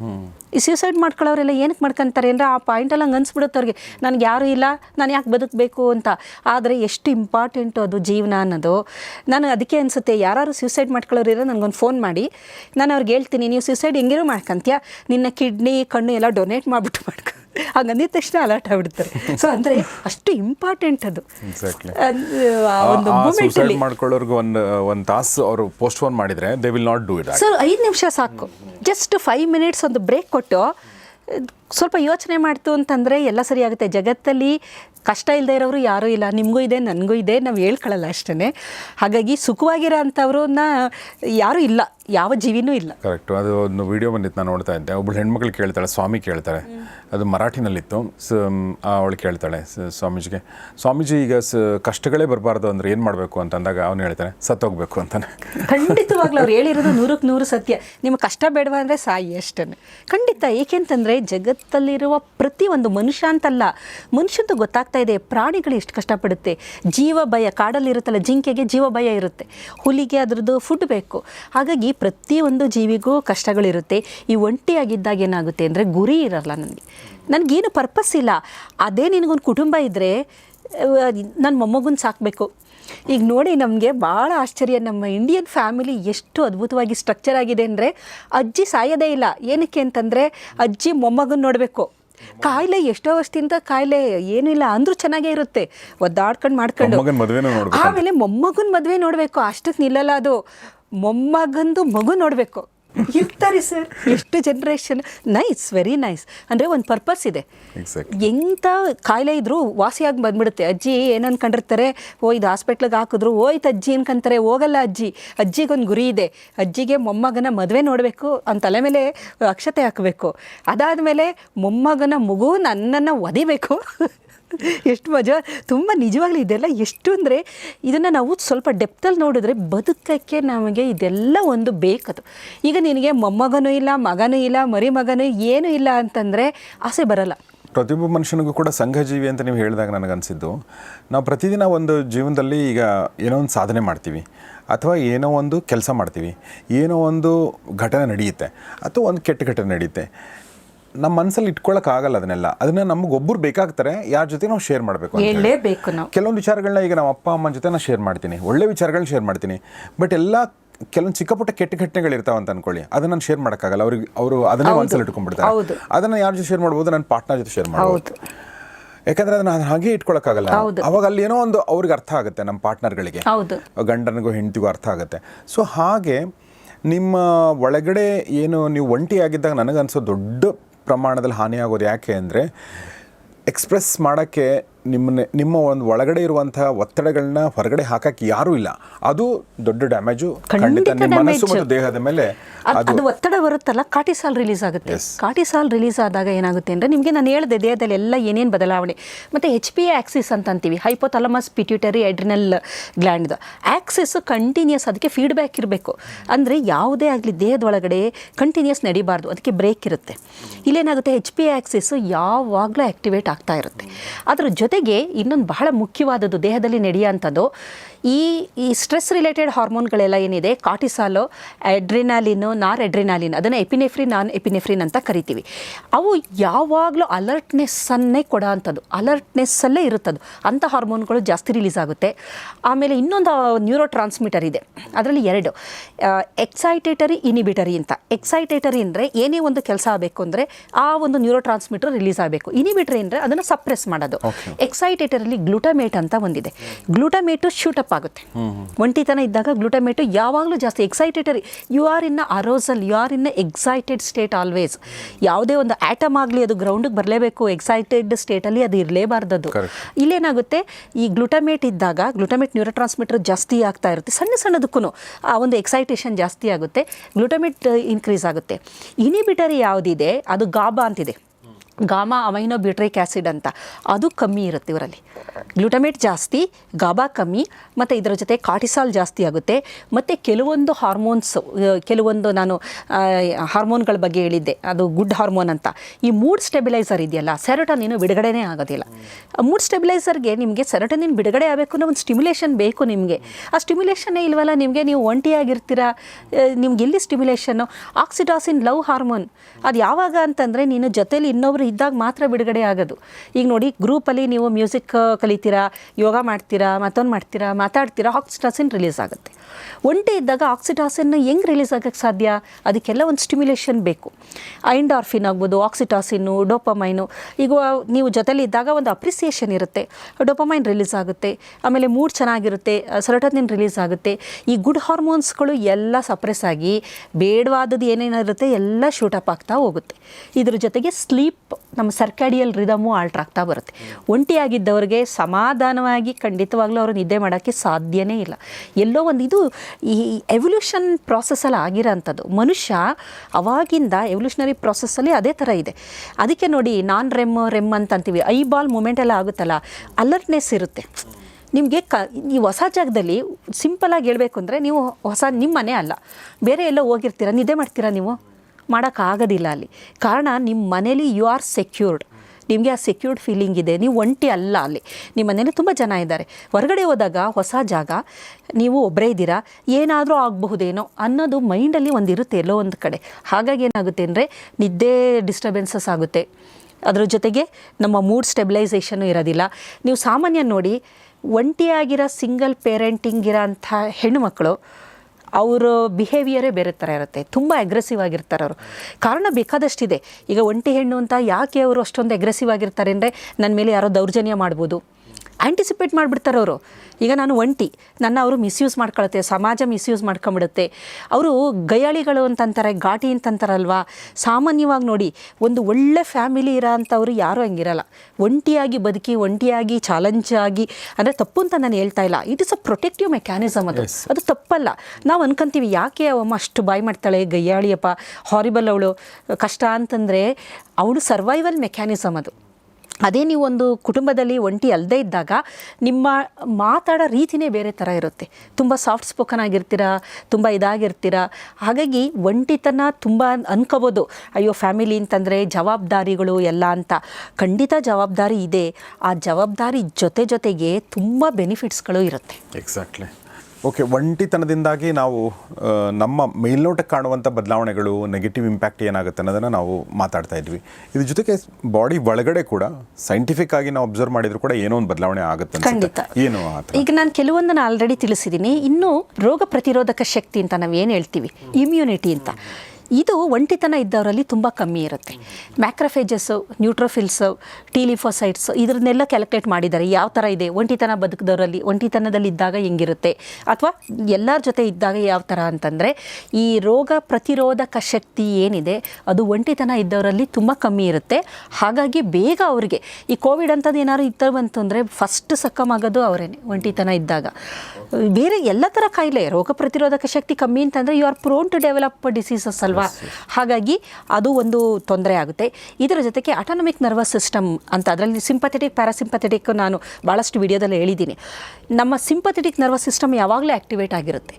ಈ ಸ್ಯೂಸೈಡ್ ಮಾಡ್ಕೊಳ್ಳೋರೆಲ್ಲ ಏನಕ್ಕೆ ಮಾಡ್ಕೊಂತಾರೆ? ಅಂದರೆ ಆ ಪಾಯಿಂಟಲ್ಲಿ ಹಂಗೆ ಅನ್ಸ್ಬಿಡುತ್ತೆ ಅವ್ರಿಗೆ. ನನಗೆ ಯಾರೂ ಇಲ್ಲ ನಾನು ಯಾಕೆ ಬದುಕಬೇಕು ಅಂತ. ಆದರೆ ಎಷ್ಟು ಇಂಪಾರ್ಟೆಂಟು ಅದು ಜೀವನ ಅನ್ನೋದು. ನಾನು ಅದಕ್ಕೆ ಅನಿಸುತ್ತೆ ಯಾರು ಸೂಸೈಡ್ ಮಾಡ್ಕೊಳ್ಳೋರಿರೋ ನನಗೊಂದು ಫೋನ್ ಮಾಡಿ. ನಾನು ಅವ್ರಿಗೆ ಹೇಳ್ತೀನಿ ನೀವು ಸ್ಯೂಸೈಡ್ ಹೆಂಗಿರೋ ಮಾಡ್ಕೊಂತೀಯ? ನಿನ್ನ ಕಿಡ್ನಿ ಕಣ್ಣು ಎಲ್ಲ ಡೊನೇಟ್ ಮಾಡಿಬಿಟ್ಟು ಮಾಡ್ಕೊ. ಹಂಗೆ ಅಂದಿದ ತಕ್ಷಣ ಅಲರ್ಟ್ ಆಗ್ಬಿಡ್ತಾರೆ. ಸೊ ಅಂದರೆ ಅಷ್ಟು ಇಂಪಾರ್ಟೆಂಟ್ ಅದು. ಒಂದು ಮೂಮೆಂಟಲ್ಲಿ ಮಾಡ್ಕೊಳ್ಳೋರ್ಗೆ ಒಂದು ಒಂದು ತಾಸು ಅವರು ಪೋಸ್ಟ್ಪೋನ್ ಮಾಡಿದ್ರೆ they will not do it sir ಐದು ನಿಮಿಷ ಸಾಕು. ಜಸ್ಟ್ ಫೈವ್ ಮಿನಿಟ್ಸ್ ಒಂದು ಬ್ರೇಕ್ ಕೊಟ್ಟು ಸ್ವಲ್ಪ ಯೋಚನೆ ಮಾಡ್ತು ಅಂತಂದರೆ ಎಲ್ಲ ಸರಿಯಾಗುತ್ತೆ ಜಗತ್ತಲ್ಲಿ ಕಷ್ಟ ಇಲ್ಲದೆ ಇರೋರು ಯಾರೂ ಇಲ್ಲ. ನಿಮಗೂ ಇದೆ ನನಗೂ ಇದೆ ನಾವು ಹೇಳ್ಕೊಳ್ಳಲ್ಲ ಅಷ್ಟೇ ಹಾಗಾಗಿ ಸುಖವಾಗಿರೋ ಅಂಥವ್ರನ್ನ ಯಾರೂ ಇಲ್ಲ. ಯಾವ ಜೀವಿನೂ ಇಲ್ಲ. ಕರೆಕ್ಟ್ ಅದು ಒಂದು ವಿಡಿಯೋ ಬಂದಿತ್ತು ನಾನು ನೋಡ್ತಾ ಇದ್ದೆ. ಒಬ್ಬಳು ಹೆಣ್ಮಕ್ಳು ಕೇಳ್ತಾಳೆ ಸ್ವಾಮಿ ಕೇಳ್ತಾಳೆ. ಅದು ಮರಾಠಿನಲ್ಲಿತ್ತು. ಸ ಅವಳು ಕೇಳ್ತಾಳೆ ಸ- ಸ್ವಾಮೀಜಿಗೆ. ಸ್ವಾಮೀಜಿ ಈಗ ಸ ಕಷ್ಟಗಳೇ ಬರಬಾರ್ದು ಅಂದ್ರೆ ಏನು ಮಾಡಬೇಕು ಅಂತಂದಾಗ ಅವನು ಹೇಳ್ತಾನೆ ಸತ್ತೋಗ್ಬೇಕು ಅಂತಾನೆ. ಖಂಡಿತವಾಗ್ಲೂ ಅವ್ರು ಹೇಳಿರೋದು ನೂರಕ್ಕೆ ನೂರು ಸತ್ಯ. ನಿಮ್ಮ ಕಷ್ಟ ಬೇಡವಾ ಅಂದರೆ ಸಾಯಿ ಅಷ್ಟೇ ಖಂಡಿತ ಏಕೆಂತಂದರೆ ಜಗತ್ತಲ್ಲಿರುವ ಪ್ರತಿ ಒಂದು ಮನುಷ್ಯ ಅಂತಲ್ಲ ಮನುಷ್ಯಂದು ಗೊತ್ತಾಗ್ತಾ ಇದೆ ಪ್ರಾಣಿಗಳು ಎಷ್ಟು ಕಷ್ಟಪಡುತ್ತೆ. ಜೀವ ಭಯ, ಕಾಡಲ್ಲಿರುತ್ತಲ್ಲ, ಜಿಂಕೆಗೆ ಜೀವ ಭಯ ಇರುತ್ತೆ. ಹುಲಿಗೆ ಅದರದ್ದು ಫುಡ್ ಬೇಕು. ಹಾಗಾಗಿ ಪ್ರತಿಯೊಂದು ಜೀವಿಗೂ ಕಷ್ಟಗಳಿರುತ್ತೆ. ಈ ಒಂಟಿಯಾಗಿದ್ದಾಗ ಏನಾಗುತ್ತೆ ಅಂದರೆ ಗುರಿ ಇರಲ್ಲ ನನಗೆ. ನನಗೇನು ಪರ್ಪಸ್ ಇಲ್ಲ. ಅದೇ ನಿನಗೊಂದು ಕುಟುಂಬ ಇದ್ದರೆ ನನ್ನ ಮೊಮ್ಮಗನ ಸಾಕಬೇಕು. ಈಗ ನೋಡಿ ನಮಗೆ ಭಾಳ ಆಶ್ಚರ್ಯ. ನಮ್ಮ ಇಂಡಿಯನ್ ಫ್ಯಾಮಿಲಿ ಎಷ್ಟು ಅದ್ಭುತವಾಗಿ ಸ್ಟ್ರಕ್ಚರ್ ಆಗಿದೆ ಅಂದರೆ ಅಜ್ಜಿ ಸಾಯೋದೇ ಇಲ್ಲ. ಏನಕ್ಕೆ ಅಂತಂದರೆ ಅಜ್ಜಿ ಮೊಮ್ಮಗನ ನೋಡಬೇಕು. ಕಾಯಿಲೆ ಎಷ್ಟೋ ವರ್ಷದಿಂದ ಕಾಯಿಲೆ ಏನಿಲ್ಲ ಅಂದ್ರೂ ಚೆನ್ನಾಗೇ ಇರುತ್ತೆ. ಒದ್ದಾಡ್ಕೊಂಡು ಮಾಡ್ಕೊಂಡು. ಆಮೇಲೆ ಮೊಮ್ಮಗನ ಮದುವೆ ನೋಡಬೇಕು. ಅಷ್ಟಕ್ಕೆ ನಿಲ್ಲಲ್ಲ ಅದು. ಮೊಮ್ಮಗಂದು ಮಗು ನೋಡಬೇಕು. ಇರ್ತಾರೆ ಸರ್ ಎಷ್ಟು ಜನ್ರೇಷನ್ ನೈಸ್ ವೆರಿ ನೈಸ್ ಅಂದರೆ ಒಂದು ಪರ್ಪಸ್ ಇದೆ. ಎಂಥ ಕಾಯಿಲೆ ಇದ್ರೂ ವಾಸಿಯಾಗಿ ಬಂದ್ಬಿಡುತ್ತೆ. ಅಜ್ಜಿ ಏನು ಅನ್ಕೊಂಡಿರ್ತಾರೆ? ಓ ಇದು ಹಾಸ್ಪಿಟ್ಲಿಗೆ ಹಾಕಿದ್ರು. ಓಯ್ತು ಅಜ್ಜಿ ಅನ್ಕೊಂತಾರೆ. ಹೋಗಲ್ಲ ಅಜ್ಜಿ. ಅಜ್ಜಿಗೊಂದು ಗುರಿ ಇದೆ. ಅಜ್ಜಿಗೆ ಮೊಮ್ಮಗನ ಮದುವೆ ನೋಡಬೇಕು. ಅಂತ ತಲೆ ಮೇಲೆ ಅಕ್ಷತೆ ಹಾಕಬೇಕು. ಅದಾದಮೇಲೆ ಮೊಮ್ಮಗನ ಮಗು ನನ್ನನ್ನು ಒದಿಬೇಕು. ಎಷ್ಟು ಮಜಾ, ತುಂಬ ನಿಜವಾಗ್ಲೂ ಇದೆಲ್ಲ ಎಷ್ಟು ಅಂದರೆ ಇದನ್ನು ನಾವು ಸ್ವಲ್ಪ ಡೆಪ್ತಲ್ಲಿ ನೋಡಿದ್ರೆ ಬದುಕಕ್ಕೆ ನಮಗೆ ಇದೆಲ್ಲ ಒಂದು ಬೇಕದು. ಈಗ ನಿನಗೆ ಮೊಮ್ಮಗನೂ ಇಲ್ಲ, ಮಗನೂ ಇಲ್ಲ ಮರಿ ಮಗನೂ ಏನೂ ಇಲ್ಲ ಅಂತಂದರೆ ಆಸೆ ಬರಲ್ಲ. ಪ್ರತಿಯೊಬ್ಬ ಮನುಷ್ಯನಿಗೂ ಕೂಡ ಸಂಘಜೀವಿ ಅಂತ ನೀವು ಹೇಳಿದಾಗ ನನಗನ್ಸಿದ್ದು ನಾವು ಪ್ರತಿದಿನ ಒಂದು ಜೀವನದಲ್ಲಿ ಈಗ ಏನೋ ಒಂದು ಸಾಧನೆ ಮಾಡ್ತೀವಿ, ಅಥವಾ ಏನೋ ಒಂದು ಕೆಲಸ ಮಾಡ್ತೀವಿ, ಏನೋ ಒಂದು ಘಟನೆ ನಡೆಯುತ್ತೆ, ಅಥವಾ ಒಂದು ಕೆಟ್ಟ ಘಟನೆ ನಡೆಯುತ್ತೆ. ನಮ್ಮ ಮನಸ್ಸಲ್ಲಿ ಇಟ್ಕೊಳ್ಳೋಕ್ಕಾಗಲ್ಲ ಅದನ್ನೆಲ್ಲ. ಅದನ್ನ ನಮ್ಗೆ ನಮಗೊಬ್ಬರು ಬೇಕಾಗ್ತಾರೆ ಯಾರ ಜೊತೆ ನಾವು ಶೇರ್ ಮಾಡಬೇಕು ಹೇಳಲೇಬೇಕು ನಾವು. ಕೆಲವೊಂದು ವಿಚಾರಗಳನ್ನ ಈಗ ನಮ್ಮ ಅಪ್ಪ ಅಮ್ಮನ ಜೊತೆ ನಾನು ಶೇರ್ ಮಾಡ್ತೀನಿ. ಒಳ್ಳೆ ವಿಚಾರಗಳನ್ನ ಶೇರ್ ಮಾಡ್ತೀನಿ. ಬಟ್ ಎಲ್ಲ ಕೆಲವೊಂದು ಚಿಕ್ಕ ಪುಟ್ಟ ಕೆಟ್ಟ ಘಟನೆಗಳು ಇರ್ತಾವ ಅಂತ ಅನ್ಕೊಳ್ಳಿ. ಅದನ್ನ ನಾನು ಶೇರ್ ಮಾಡೋಕ್ಕಾಗಲ್ಲ. ಅವ್ರಿಗೆ ಅವರು ಅದನ್ನೇ ಮನಸ್ಸಲ್ಲಿ ಇಟ್ಕೊಂಡ್ಬಿಡ್ತಾರೆ. ಅದನ್ನ ಯಾರ ಜೊತೆ ಶೇರ್ ಮಾಡ್ಬೋದು? ನನ್ನ ಪಾರ್ಟ್ನರ್ ಜೊತೆ ಶೇರ್ ಮಾಡ್ಬೋದು. ಯಾಕಂದ್ರೆ ಅದನ್ನ ಅದ್ ಹಾಗೆ ಇಟ್ಕೊಳಕ್ಕಾಗಲ್ಲ. ಅವಾಗ ಅಲ್ಲಿ ಏನೋ ಒಂದು ಅವ್ರಿಗೆ ಅರ್ಥ ಆಗುತ್ತೆ ನಮ್ಮ ಪಾರ್ಟ್ನರ್ಗಳಿಗೆ ಗಂಡನಿಗೂ ಹೆಂಡತಿಗೂ ಅರ್ಥ ಆಗುತ್ತೆ. ಸೊ ಹಾಗೆ ನಿಮ್ಮ ಒಳಗಡೆ ಏನು ನೀವು ಒಂಟಿಯಾಗಿದ್ದಾಗ ನನಗನ್ಸೋ ದೊಡ್ಡ ಪ್ರಮಾಣದಲ್ಲಿ ಹಾನಿಯಾಗೋದು ಯಾಕೆ ಅಂದರೆ ಎಕ್ಸ್ಪ್ರೆಸ್ ಮಾಡೋಕ್ಕೆ ನಿಮ್ಮನ್ನ ನಿಮ್ಮ ಒಂದು ಒಳಗಡೆ ಇರುವಂತಹ ಒತ್ತಡಗಳನ್ನ ಹೊರಗಡೆ ಹಾಕಕ್ಕೆ ಯಾರೂ ಇಲ್ಲ. ಅದು ದೊಡ್ಡ ಡ್ಯಾಮೇಜು ಖಂಡಿತ ನಿಮ್ಮ ಮನಸ್ಸು. ಮತ್ತು ದೇಹದ ಮೇಲೆ ಅದ್- ಒತ್ತಡ ಬರುತ್ತಲ್ಲ ಕಾಟಿಸಾಲ್ ರಿಲೀಸ್ ಆಗುತ್ತೆ. ಕಾಟಿಸಾಲ್ ರಿಲೀಸ್ ಆದಾಗ ಏನಾಗುತ್ತೆ ಅಂದ್ರೆ ನಿಮಗೆ ನಾನು ಹೇಳಿದೆ ದೇಹದಲ್ಲಿ ಎಲ್ಲ ಏನೇನು ಬದಲಾವಣೆ. ಮತ್ತೆ ಎಚ್ ಪಿ ಆಕ್ಸಿಸ್ ಅಂತ ಅಂತೀವಿ ಹೈಪೋಥಲಮಸ್ ಪಿಟ್ಯೂಟರಿ ಎಡ್ರಿನಲ್ ಗ್ಲ್ಯಾಂಡ್ದು ಆಕ್ಸಿಸ್ ಕಂಟಿನ್ಯೂಸ್ ಅದಕ್ಕೆ ಫೀಡ್ಬ್ಯಾಕ್ ಇರಬೇಕು. ಅಂದರೆ ಯಾವುದೇ ಆಗಲಿ ದೇಹದ ಒಳಗಡೆ ಕಂಟಿನ್ಯೂಸ್ ನಡಿಬಾರ್ದು ಅದಕ್ಕೆ ಬ್ರೇಕ್ ಇರುತ್ತೆ. ಇಲ್ಲೇನಾಗುತ್ತೆ ಎಚ್ ಪಿ ಆಕ್ಸಿಸ್ ಯಾವಾಗಲೂ ಆಕ್ಟಿವೇಟ್ ಆಗ್ತಾ ಇರುತ್ತೆ. ಅದ್ರ ಜೊತೆಗೆ ಇನ್ನೊಂದು ಬಹಳ ಮುಖ್ಯವಾದದ್ದು ದೇಹದಲ್ಲಿ ನಡೆಯುವಂಥದ್ದು. ಈ ಈ ಸ್ಟ್ರೆಸ್ ರಿಲೇಟೆಡ್ ಹಾರ್ಮೋನ್ಗಳೆಲ್ಲ ಏನಿದೆ? ಕಾಟಿಸಾಲು ಎಡ್ರಿನಾಲಿನು ನಾರ್ ಎಡ್ರಿನಾಲಿನ್ ಅದನ್ನು ಎಪಿನೆಫ್ರಿನ್ ನಾನ್ ಎಪಿನೆಫ್ರಿನ್ ಅಂತ ಕರಿತೀವಿ. ಅವು ಯಾವಾಗಲೂ ಅಲರ್ಟ್ನೆಸ್ಸನ್ನೇ ಕೊಡೋ ಅಂಥದ್ದು ಅಲರ್ಟ್ನೆಸ್ಸಲ್ಲೇ ಇರುತ್ತದು. ಅಂಥ ಹಾರ್ಮೋನ್ಗಳು ಜಾಸ್ತಿ ರಿಲೀಸ್ ಆಗುತ್ತೆ. ಆಮೇಲೆ ಇನ್ನೊಂದು ನ್ಯೂರೋ ಟ್ರಾನ್ಸ್ಮಿಟರ್ ಇದೆ. ಅದರಲ್ಲಿ ಎರಡು. ಎಕ್ಸೈಟೇಟರಿ ಇನಿಬಿಟರಿ ಅಂತ. ಎಕ್ಸೈಟೇಟರಿ ಅಂದರೆ ಏನೇ ಒಂದು ಕೆಲಸ ಆಗಬೇಕು ಅಂದರೆ ಆ ಒಂದು ನ್ಯೂರೋ ಟ್ರಾನ್ಸ್ಮಿಟರ್ ರಿಲೀಸ್ ಆಗಬೇಕು. ಇನಿಬಿಟರಿ ಅಂದರೆ ಅದನ್ನು ಸಪ್ರೆಸ್ ಮಾಡೋದು. ಎಕ್ಸೈಟೇಟರಲ್ಲಿ ಗ್ಲುಟಮೇಟ್ ಅಂತ ಒಂದಿದೆ. ಗ್ಲುಟಮೇಟು ಶೂಟಪ್ ಆಗುತ್ತೆ. ಒಂಟಿತನ ಇದ್ದಾಗ ಗ್ಲುಟಮೇಟು ಯಾವಾಗಲೂ ಜಾಸ್ತಿ excitatory you are in arousal you are in excited state always ಯಾವುದೇ ಒಂದು ಆಟಮ್ ಆಗಲಿ ಅದು ಗ್ರೌಂಡಿಗೆ ಬರಲೇಬೇಕು ಎಕ್ಸೈಟೆಡ್ ಸ್ಟೇಟಲ್ಲಿ ಅದು ಇರಲೇಬಾರ್ದದು. ಇಲ್ಲೇನಾಗುತ್ತೆ ಈ ಗ್ಲುಟಮೇಟ್ ಇದ್ದಾಗ ಗ್ಲುಟಮೇಟ್ ನ್ಯೂರೋ ಟ್ರಾನ್ಸ್ಮಿಟರ್ ಜಾಸ್ತಿ ಆಗ್ತಾ ಇರುತ್ತೆ ಸಣ್ಣ ಸಣ್ಣದಕ್ಕೂ ಆ ಒಂದು ಎಕ್ಸೈಟೇಷನ್ ಜಾಸ್ತಿ ಆಗುತ್ತೆ ಗ್ಲುಟಮೇಟ್ ಇನ್ಕ್ರೀಸ್ ಆಗುತ್ತೆ. ಇನಿಬಿಟರಿ ಯಾವುದಿದೆ ಅದು ಗಾಬಾ ಅಂತಿದೆ. ಗಾಮಾ ಅಮೈನೋ ಬ್ಯೂಟ್ರಿಕ್ ಆ್ಯಸಿಡ್ ಅಂತ. ಅದು ಕಮ್ಮಿ ಇರುತ್ತೆ ಇವರಲ್ಲಿ. ಗ್ಲುಟಮೇಟ್ ಜಾಸ್ತಿ, ಗಾಬಾ ಕಮ್ಮಿ, ಮತ್ತು ಇದರ ಜೊತೆ ಕಾಟಿಸಾಲ್ ಜಾಸ್ತಿ ಆಗುತ್ತೆ. ಮತ್ತು ಕೆಲವೊಂದು ಹಾರ್ಮೋನ್ಸ್ ಕೆಲವೊಂದು ನಾನು ಹಾರ್ಮೋನ್ಗಳ ಬಗ್ಗೆ ಹೇಳಿದ್ದೆ. ಅದು ಗುಡ್ ಹಾರ್ಮೋನ್ ಅಂತ. ಈ ಮೂಡ್ ಸ್ಟೆಬಿಲೈಸರ್ ಇದೆಯಲ್ಲ, ಸೆರೋಟನಿನು ಬಿಡುಗಡೆನೇ ಆಗೋದಿಲ್ಲ. ಮೂಡ್ ಸ್ಟೆಬಿಲೈಸರ್ಗೆ ನಿಮಗೆ ಸೆರೋಟನಿನ್ ಬಿಡುಗಡೆ ಆಗಬೇಕು ಅನ್ನೋ ಒಂದು ಸ್ಟಿಮ್ಯುಲೇಷನ್ ಬೇಕು ನಿಮಗೆ. ಆ ಸ್ಟಿಮ್ಯುಲೇಷನ್ನೇ ಇಲ್ವಲ್ಲ, ನಿಮಗೆ ನೀವು ಒಂಟಿಯಾಗಿರ್ತೀರಾ ನಿಮ್ಗೆ ಎಲ್ಲಿ ಸ್ಟಿಮ್ಯುಲೇಷನ್ನು? ಆಕ್ಸಿಡಾಸಿನ್ ಲವ್ ಹಾರ್ಮೋನ್. ಅದು ಯಾವಾಗ ಅಂತಂದರೆ, ನೀನು ಜೊತೇಲಿ ಇನ್ನೊಬ್ರು ಇದ್ದಾಗ ಮಾತ್ರ ಬಿಡುಗಡೆ ಆಗೋದು. ಈಗ ನೋಡಿ ಗ್ರೂಪಲ್ಲಿ ನೀವು ಮ್ಯೂಸಿಕ್ ಕಲಿತೀರಾ, ಯೋಗ ಮಾಡ್ತೀರಾ, ಮತ್ತೊಂದು ಮಾಡ್ತೀರಾ, ಮಾತಾಡ್ತೀರಾ ಆಕ್ಸಿಟಾಸಿನ್ ರಿಲೀಸ್ ಆಗುತ್ತೆ. ಒಂಟೆ ಇದ್ದಾಗ ಆಕ್ಸಿಟಾಸಿನ್ ಹೆಂಗೆ ರಿಲೀಸ್ ಆಗೋಕ್ಕೆ ಸಾಧ್ಯ? ಅದಕ್ಕೆಲ್ಲ ಒಂದು ಸ್ಟಿಮ್ಯುಲೇಷನ್ ಬೇಕು. ಐಂಡಾರ್ಫಿನ್ ಆಗ್ಬೋದು ಆಕ್ಸಿಟಾಸಿನ್ನು ಡೋಪಮೈನು ಈಗ ನೀವು ಜೊತೆಲಿ ಇದ್ದಾಗ ಒಂದು ಅಪ್ರಿಸಿಯೇಷನ್ ಇರುತ್ತೆ. ಡೋಪಮೈನ್ ರಿಲೀಸ್ ಆಗುತ್ತೆ. ಆಮೇಲೆ ಮೂಡ್ ಚೆನ್ನಾಗಿರುತ್ತೆ ಸರಟನಿನ್ ರಿಲೀಸ್ ಆಗುತ್ತೆ. ಈ ಗುಡ್ ಹಾರ್ಮೋನ್ಸ್ಗಳು ಎಲ್ಲ ಸಪ್ರೆಸ್ ಆಗಿ ಬೇಡವಾದದ್ದು ಏನೇನಿರುತ್ತೆ ಎಲ್ಲ ಶೂಟಪ್ ಆಗ್ತಾ ಹೋಗುತ್ತೆ. ಇದ್ರ ಜೊತೆಗೆ ಸ್ಲೀಪ್ ನಮ್ಮ ಸರ್ಕ್ಯಾಡಿಯಲ್ ರಿದಮು ಆಲ್ಟ್ರ್ ಆಗ್ತಾ ಬರುತ್ತೆ. ಒಂಟಿಯಾಗಿದ್ದವ್ರಿಗೆ ಸಮಾಧಾನವಾಗಿ ಖಂಡಿತವಾಗ್ಲೂ ಅವರು ನಿದ್ದೆ ಮಾಡೋಕ್ಕೆ ಸಾಧ್ಯನೇ ಇಲ್ಲ. ಎಲ್ಲೋ ಒಂದು ಇದು ಈ ಎವಲ್ಯೂಷನ್ ಪ್ರಾಸೆಸ್ಸಲ್ಲಿ ಆಗಿರೋಂಥದ್ದು. ಮನುಷ್ಯ ಅವಾಗಿಂದ ಎವಲ್ಯೂಷನರಿ ಪ್ರಾಸೆಸ್ಸಲ್ಲಿ ಅದೇ ಥರ ಇದೆ. ಅದಕ್ಕೆ ನೋಡಿ ನಾನ್ ರೆಮ್ ರೆಮ್ ಅಂತ ಅಂತೀವಿ ಐ ಬಾಲ್ ಮೂಮೆಂಟ್ ಎಲ್ಲ ಆಗುತ್ತಲ್ಲ ಅಲರ್ಟ್ನೆಸ್ ಇರುತ್ತೆ. ನಿಮಗೆ ಕ, ಈ ಹೊಸ ಜಾಗದಲ್ಲಿ ಸಿಂಪಲಾಗಿ ಹೇಳಬೇಕು ಅಂದರೆ ನೀವು ಹೊಸ ನಿಮ್ಮ ಮನೆ ಅಲ್ಲ. ಬೇರೆ ಎಲ್ಲೋ ಹೋಗಿರ್ತೀರ, ನಿದ್ದೆ ಮಾಡ್ತೀರಾ ನೀವು? ಮಾಡೋಕ್ಕಾಗೋದಿಲ್ಲ ಅಲ್ಲಿ. ಕಾರಣ ನಿಮ್ಮ ಮನೇಲಿ ಯು ಆರ್ ಸೆಕ್ಯೂರ್ಡ್ ನಿಮಗೆ ಆ ಸೆಕ್ಯೂರ್ಡ್ ಫೀಲಿಂಗ್ ಇದೆ. ನೀವು ಒಂಟಿ ಅಲ್ಲ ಅಲ್ಲಿ. ನಿಮ್ಮ ಮನೇಲಿ ತುಂಬ ಜನ ಇದ್ದಾರೆ. ಹೊರಗಡೆ ಹೋದಾಗ ಹೊಸ ಜಾಗ, ನೀವು ಒಬ್ಬರೇ ಇದ್ದೀರಾ? ಏನಾದರೂ ಆಗಬಹುದೇನೋ ಅನ್ನೋದು ಮೈಂಡಲ್ಲಿ ಒಂದಿರುತ್ತೆ ಎಲ್ಲೋ ಒಂದು ಕಡೆ. ಹಾಗಾಗಿ ಏನಾಗುತ್ತೆ ಅಂದರೆ ನಿದ್ದೆ ಡಿಸ್ಟರ್ಬೆನ್ಸಸ್ ಆಗುತ್ತೆ. ಅದರ ಜೊತೆಗೆ ನಮ್ಮ ಮೂಡ್ ಸ್ಟೆಬಿಲೈಸೇಷನ್ನು ಇರೋದಿಲ್ಲ. ನೀವು ಸಾಮಾನ್ಯ ನೋಡಿ, ಒಂಟಿಯಾಗಿರೋ ಸಿಂಗಲ್ ಪೇರೆಂಟಿಂಗ್ ಇರೋಂಥ ಹೆಣ್ಣುಮಕ್ಕಳು ಅವರ ಬಿಹೇವಿಯರೇ ಬೇರೆ ಥರ ಇರುತ್ತೆ. ತುಂಬ ಅಗ್ರೆಸಿವ್ ಆಗಿರ್ತಾರೆ ಅವರು. ಕಾರಣ ಬೇಕಾದಷ್ಟಿದೆ. ಈಗ ಒಂಟಿ ಹೆಣ್ಣು ಅಂತ ಯಾಕೆ ಅವರು ಅಷ್ಟೊಂದು ಅಗ್ರೆಸಿವ್ ಆಗಿರ್ತಾರೆ ಅಂದರೆ ನನ್ನ ಮೇಲೆ ಯಾರೋ ದೌರ್ಜನ್ಯ ಮಾಡ್ಬೋದು. ಆ್ಯಂಟಿಸಿಪೇಟ್ ಮಾಡಿಬಿಡ್ತಾರೆ ಅವರು. ಈಗ ನಾನು ಒಂಟಿ ನನ್ನ ಅವರು ಮಿಸ್ಯೂಸ್ ಮಾಡ್ಕೊಳತ್ತೆ ಸಮಾಜ ಮಿಸ್ಯೂಸ್ ಮಾಡ್ಕೊಂಬಿಡುತ್ತೆ. ಅವರು ಗಯಾಳಿಗಳು ಅಂತಂತಾರೆ ಘಾಟಿ ಅಂತಂತಾರಲ್ವಾ? ಸಾಮಾನ್ಯವಾಗಿ ನೋಡಿ ಒಂದು ಒಳ್ಳೆ ಫ್ಯಾಮಿಲಿ ಇರೋ ಅಂಥವ್ರು ಯಾರೂ ಹಂಗಿರಲ್ಲ. ಒಂಟಿಯಾಗಿ ಬದುಕಿ ಒಂಟಿಯಾಗಿ ಚಾಲೆಂಜ್ ಆಗಿ ಅಂದರೆ ತಪ್ಪು ಅಂತ ನಾನು ಹೇಳ್ತಾ ಇಲ್ಲ. It is a protective mechanism ಅದು. ಅದು ತಪ್ಪಲ್ಲ. ನಾವು ಅನ್ಕೊಂತೀವಿ ಯಾಕೆ ಅವಮ್ಮ ಅಷ್ಟು ಬಾಯ್ ಮಾಡ್ತಾಳೆ ಗಯ್ಯಾಳಿಯಪ್ಪ ಹಾರಿಬಲ್ ಅವಳು ಕಷ್ಟ ಅಂತಂದರೆ ಅವಳು ಸರ್ವೈವಲ್ ಮೆಕ್ಯಾನಿಸಮ್ ಅದು. ಅದೇ ನೀವು ಒಂದು ಕುಟುಂಬದಲ್ಲಿ ಒಂಟಿ ಅಲ್ಲದೇ ಇದ್ದಾಗ ನಿಮ್ಮ ಮಾತಾಡೋ ರೀತಿನೇ ಬೇರೆ ಥರ ಇರುತ್ತೆ. ತುಂಬ ಸಾಫ್ಟ್ ಸ್ಪೋಕನ್ ಆಗಿರ್ತೀರ, ತುಂಬ ಇದಾಗಿರ್ತೀರ. ಹಾಗಾಗಿ ಒಂಟಿತನ ತುಂಬ ಅನ್ಕೋಬೋದು. ಅಯ್ಯೋ ಫ್ಯಾಮಿಲಿ ಅಂತಂದರೆ ಜವಾಬ್ದಾರಿಗಳು ಎಲ್ಲ ಅಂತ. ಖಂಡಿತ ಜವಾಬ್ದಾರಿ ಇದೆ. ಆ ಜವಾಬ್ದಾರಿ ಜೊತೆ ಜೊತೆಗೆ ತುಂಬ ಬೆನಿಫಿಟ್ಸ್ಗಳು ಇರುತ್ತೆ. ಎಕ್ಸಾಕ್ಟ್ಲಿ ಓಕೆ ಒಂಟಿತನದಿಂದಾಗಿ ನಾವು ನಮ್ಮ ಮೇಲ್ನೋಟಕ್ಕೆ ಕಾಣುವಂಥ ಬದಲಾವಣೆಗಳು ನೆಗೆಟಿವ್ ಇಂಪ್ಯಾಕ್ಟ್ ಏನಾಗುತ್ತೆ ಅನ್ನೋದನ್ನು ನಾವು ಮಾತಾಡ್ತಾ ಇದ್ವಿ. ಇದ್ರ ಜೊತೆಗೆ ಬಾಡಿ ಒಳಗಡೆ ಕೂಡ ಸೈಂಟಿಫಿಕ್ ಆಗಿ ನಾವು ಅಬ್ಸರ್ವ್ ಮಾಡಿದ್ರು ಕೂಡ ಏನೋ ಒಂದು ಬದಲಾವಣೆ ಆಗುತ್ತೆ ಖಂಡಿತ. ಏನು ಈಗ ನಾನು ಕೆಲವೊಂದನ್ನು ಆಲ್ರೆಡಿ ತಿಳಿಸಿದ್ದೀನಿ ಇನ್ನು ರೋಗ ಪ್ರತಿರೋಧಕ ಶಕ್ತಿ ಅಂತ ನಾವು ಏನು ಹೇಳ್ತೀವಿ? ಇಮ್ಯುನಿಟಿ ಅಂತ. ಇದು ಒಂಟಿತನ ಇದ್ದವರಲ್ಲಿ ತುಂಬ ಕಮ್ಮಿ ಇರುತ್ತೆ. ಮ್ಯಾಕ್ರಫೇಜಸ್ಸು ನ್ಯೂಟ್ರೋಫಿಲ್ಸು ಟೀಲಿಫೋಸೈಟ್ಸ್ ಇದ್ರನ್ನೆಲ್ಲ ಕ್ಯಾಲ್ಕುಲೇಟ್ ಮಾಡಿದ್ದಾರೆ ಯಾವ ಥರ ಇದೆ? ಒಂಟಿತನ ಬದುಕಿದವರಲ್ಲಿ ಒಂಟಿತನದಲ್ಲಿ ಇದ್ದಾಗ ಹೆಂಗಿರುತ್ತೆ? ಅಥವಾ ಎಲ್ಲರ ಜೊತೆ ಇದ್ದಾಗ ಯಾವ ಥರ ಅಂತಂದರೆ ಈ ರೋಗ ಪ್ರತಿರೋಧಕ ಶಕ್ತಿ ಏನಿದೆ, ಅದು ಒಂಟಿತನ ಇದ್ದವರಲ್ಲಿ ತುಂಬ ಕಮ್ಮಿ ಇರುತ್ತೆ. ಹಾಗಾಗಿ ಬೇಗ ಅವರಿಗೆ, ಈ ಕೋವಿಡ್ ಅಂಥದ್ದು ಏನಾದ್ರು ಇತ್ತ ಬಂತು ಅಂದರೆ ಫಸ್ಟ್ ಸಕ್ಕಮಾಗೋದು ಅವರೇನೆ ಒಂಟಿತನ ಇದ್ದಾಗ. ಬೇರೆ ಎಲ್ಲ ಥರ ಕಾಯಿಲೆ, ರೋಗ ಪ್ರತಿರೋಧಕ ಶಕ್ತಿ ಕಮ್ಮಿ ಅಂತಂದರೆ you are prone to develop diseases ಅಲ್ವಾ? ಹಾಗಾಗಿ ಅದು ಒಂದು ತೊಂದರೆ ಆಗುತ್ತೆ. ಇದರ ಜೊತೆಗೆ ಆಟೋನಮಿಕ್ ನರ್ವಸ್ ಸಿಸ್ಟಮ್ ಅಂತ ಅದರಲ್ಲಿ ಸಿಂಪಥೆಟಿಕ್ ಪ್ಯಾರಾಸಿಂಪಥೆಟಿಕ್ ನಾನು ಭಾಳಷ್ಟು ವಿಡಿಯೋದಲ್ಲಿ ಹೇಳಿದ್ದೀನಿ. ನಮ್ಮ ಸಿಂಪಥೆಟಿಕ್ ನರ್ವಸ್ ಸಿಸ್ಟಮ್ ಯಾವಾಗಲೂ ಆ್ಯಕ್ಟಿವೇಟ್ ಆಗಿರುತ್ತೆ.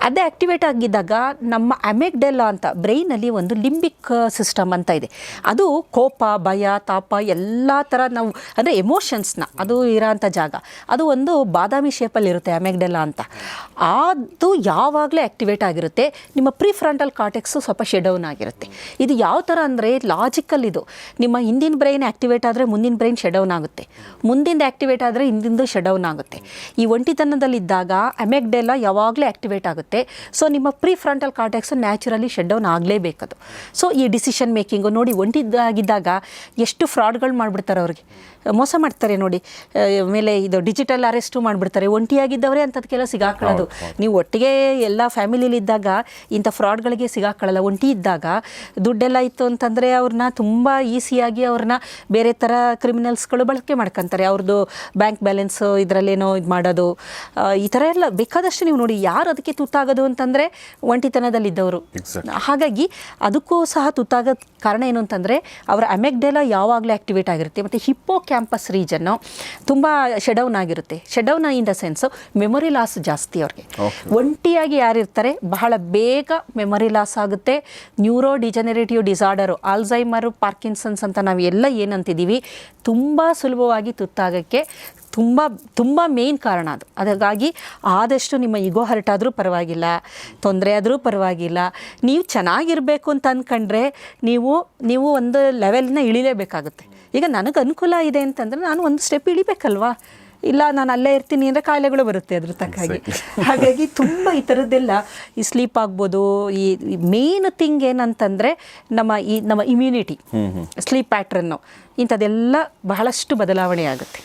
ಅದೇ ಆ್ಯಕ್ಟಿವೇಟ್ ಆಗಿದ್ದಾಗ ನಮ್ಮ ಅಮೆಗ್ಡೆಲ್ಲಾ ಅಂತ ಬ್ರೈನಲ್ಲಿ ಒಂದು ಲಿಂಬಿಕ್ ಸಿಸ್ಟಮ್ ಅಂತ ಇದೆ. ಅದು ಕೋಪ ಭಯ ತಾಪ ಎಲ್ಲ ಥರ ನಾವು ಅಂದರೆ ಎಮೋಷನ್ಸ್ನ ಅದು ಇರೋಂಥ ಜಾಗ. ಅದು ಒಂದು ಬಾದಾಮಿ ಶೇಪಲ್ಲಿ ಇರುತ್ತೆ ಅಮೆಗ್ಡೆಲ್ಲಾ ಅಂತ. ಅದು ಯಾವಾಗಲೂ ಆ್ಯಕ್ಟಿವೇಟ್ ಆಗಿರುತ್ತೆ. ನಿಮ್ಮ ಪ್ರೀ ಫ್ರಂಟಲ್ ಕಾರ್ಟೆಕ್ಸು ಸ್ವಲ್ಪ ಶೆಡೌನ್ ಆಗಿರುತ್ತೆ. ಇದು ಯಾವ ಥರ ಅಂದರೆ ಲಾಜಿಕಲ್ ಇದು. ನಿಮ್ಮ ಹಿಂದಿನ ಬ್ರೈನ್ ಆ್ಯಕ್ಟಿವೇಟ್ ಆದರೆ ಮುಂದಿನ ಬ್ರೈನ್ ಶೆಡೌನ್ ಆಗುತ್ತೆ. ಮುಂದಿಂದ ಆ್ಯಕ್ಟಿವೇಟ್ ಆದರೆ ಹಿಂದಿಂದು ಶೆಡೌನ್ ಆಗುತ್ತೆ. ಈ ಒಂಟಿತನದಲ್ಲಿದ್ದಾಗ ಅಮೆಗ್ಡೆಲ್ಲ ಯಾವಾಗಲೂ ಆ್ಯಕ್ಟಿವೇಟ್ ಆಗುತ್ತೆ. ಸೊ ನಿಮ್ಮ ಪ್ರೀ ಫ್ರಂಟಲ್ ಕಾರ್ಟೆಕ್ಸ್ ನ್ಯಾಚುರಲಿ ಶೆಡೌನ್ ಆಗಲೇಬೇಕದು ಸೊ ಈ ಡಿಸಿಷನ್ ಮೇಕಿಂಗು ನೋಡಿ, ಒಂಟಿದ್ದಾಗಿದ್ದಾಗ ಎಷ್ಟು ಫ್ರಾಡ್ಗಳು ಮಾಡಿಬಿಡ್ತಾರೆ ಅವ್ರಿಗೆ. ಮೋಸ ಮಾಡ್ತಾರೆ ನೋಡಿ. ಮೇಲೆ ಇದು ಡಿಜಿಟಲ್ ಅರೆಸ್ಟು ಮಾಡಿಬಿಡ್ತಾರೆ. ಒಂಟಿಯಾಗಿದ್ದವರೇ ಅದಕ್ಕೆಲ್ಲ ಸಿಗಾಕೊಳ್ಳೋದು ನೀವು ಒಟ್ಟಿಗೆ ಎಲ್ಲ ಫ್ಯಾಮಿಲಿಲಿದ್ದಾಗ ಇಂಥ ಫ್ರಾಡ್ಗಳಿಗೆ ಸಿಗಾಕೊಳ್ಳಲ್ಲ ಒಂಟಿ ಇದ್ದಾಗ ದುಡ್ಡೆಲ್ಲ ಇತ್ತು ಅಂತಂದರೆ ಅವ್ರನ್ನ ತುಂಬ ಈಸಿಯಾಗಿ ಅವ್ರನ್ನ ಬೇರೆ ಥರ ಕ್ರಿಮಿನಲ್ಸ್ಗಳು ಬಳಕೆ ಮಾಡ್ಕೊತಾರೆ. ಅವ್ರದ್ದು ಬ್ಯಾಂಕ್ ಬ್ಯಾಲೆನ್ಸು ಇದರಲ್ಲೇನೋ ಇದು ಮಾಡೋದು. ಈ ಥರ ಎಲ್ಲ ಬೇಕಾದಷ್ಟು ನೀವು ನೋಡಿ ಯಾರು ಅದಕ್ಕೆ ತುತ್ತಾಗೋದು ಅಂತಂದರೆ ಒಂಟಿತನದಲ್ಲಿದ್ದವರು. ಹಾಗಾಗಿ ಅದಕ್ಕೂ ಸಹ ತುತ್ತಾಗೋದು ಕಾರಣ ಏನು ಅಂತಂದರೆ ಅವರ ಅಮೆಗ್ಡೆಲ ಯಾವಾಗಲೂ ಆ್ಯಕ್ಟಿವೇಟ್ ಆಗಿರುತ್ತೆ. ಮತ್ತು ಹಿಪ್ಪೋ ಕ್ಯಾಂಪಸ್ ರೀಜನ್ನು ತುಂಬ ಶೆಡೌನ್ ಆಗಿರುತ್ತೆ. Shutdown in the sense memory loss ಜಾಸ್ತಿ ಅವ್ರಿಗೆ. ಒಂಟಿಯಾಗಿ ಯಾರಿರ್ತಾರೆ ಬಹಳ ಬೇಗ ಮೆಮೊರಿ ಲಾಸ್ ಆಗುತ್ತೆ. Neurodegenerative disorder Alzheimer Parkinson's ಅಂತ ನಾವು ಎಲ್ಲ ಏನಂತಿದ್ದೀವಿ ತುಂಬ ಸುಲಭವಾಗಿ ತುತ್ತಾಗೋಕ್ಕೆ ತುಂಬ ತುಂಬ ಮೇನ್ ಕಾರಣ ಅದು. ಅದಕ್ಕಾಗಿ ಆದಷ್ಟು ನಿಮ್ಮ ಇಗೋ ಹರ್ಟ್ ಆದರೂ ಪರವಾಗಿಲ್ಲ ತೊಂದರೆ ಆದರೂ ಪರವಾಗಿಲ್ಲ. ನೀವು ಚೆನ್ನಾಗಿರಬೇಕು ಅಂತ ಅಂದ್ಕೊಂಡ್ರೆ ನೀವು ನೀವು ಒಂದು ಲೆವೆಲ್ನ ಇಳಿಲೇಬೇಕಾಗುತ್ತೆ. ಈಗ ನನಗೆ ಅನುಕೂಲ ಇದೆ ಅಂತಂದರೆ ನಾನು ಒಂದು ಸ್ಟೆಪ್ ಇಳಿಬೇಕಲ್ವಾ? ಇಲ್ಲ ನಾನು ಅಲ್ಲೇ ಇರ್ತೀನಿ ಅಂದರೆ ಕಾಯಿಲೆಗಳು ಬರುತ್ತೆ ಅದ್ರ ಹಾಗೆ. ಹಾಗಾಗಿ ತುಂಬ ಈ ಥರದ್ದೆಲ್ಲ ಈ ಸ್ಲೀಪ್ ಆಗ್ಬೋದು ಈ ಮೇನ್ ಥಿಂಗ್ ಏನಂತಂದರೆ ನಮ್ಮ ಈ ನಮ್ಮ ಇಮ್ಯುನಿಟಿ ಸ್ಲೀಪ್ ಪ್ಯಾಟ್ರನ್ನು ಇಂಥದ್ದೆಲ್ಲ ಬಹಳಷ್ಟು ಬದಲಾವಣೆ ಆಗುತ್ತೆ.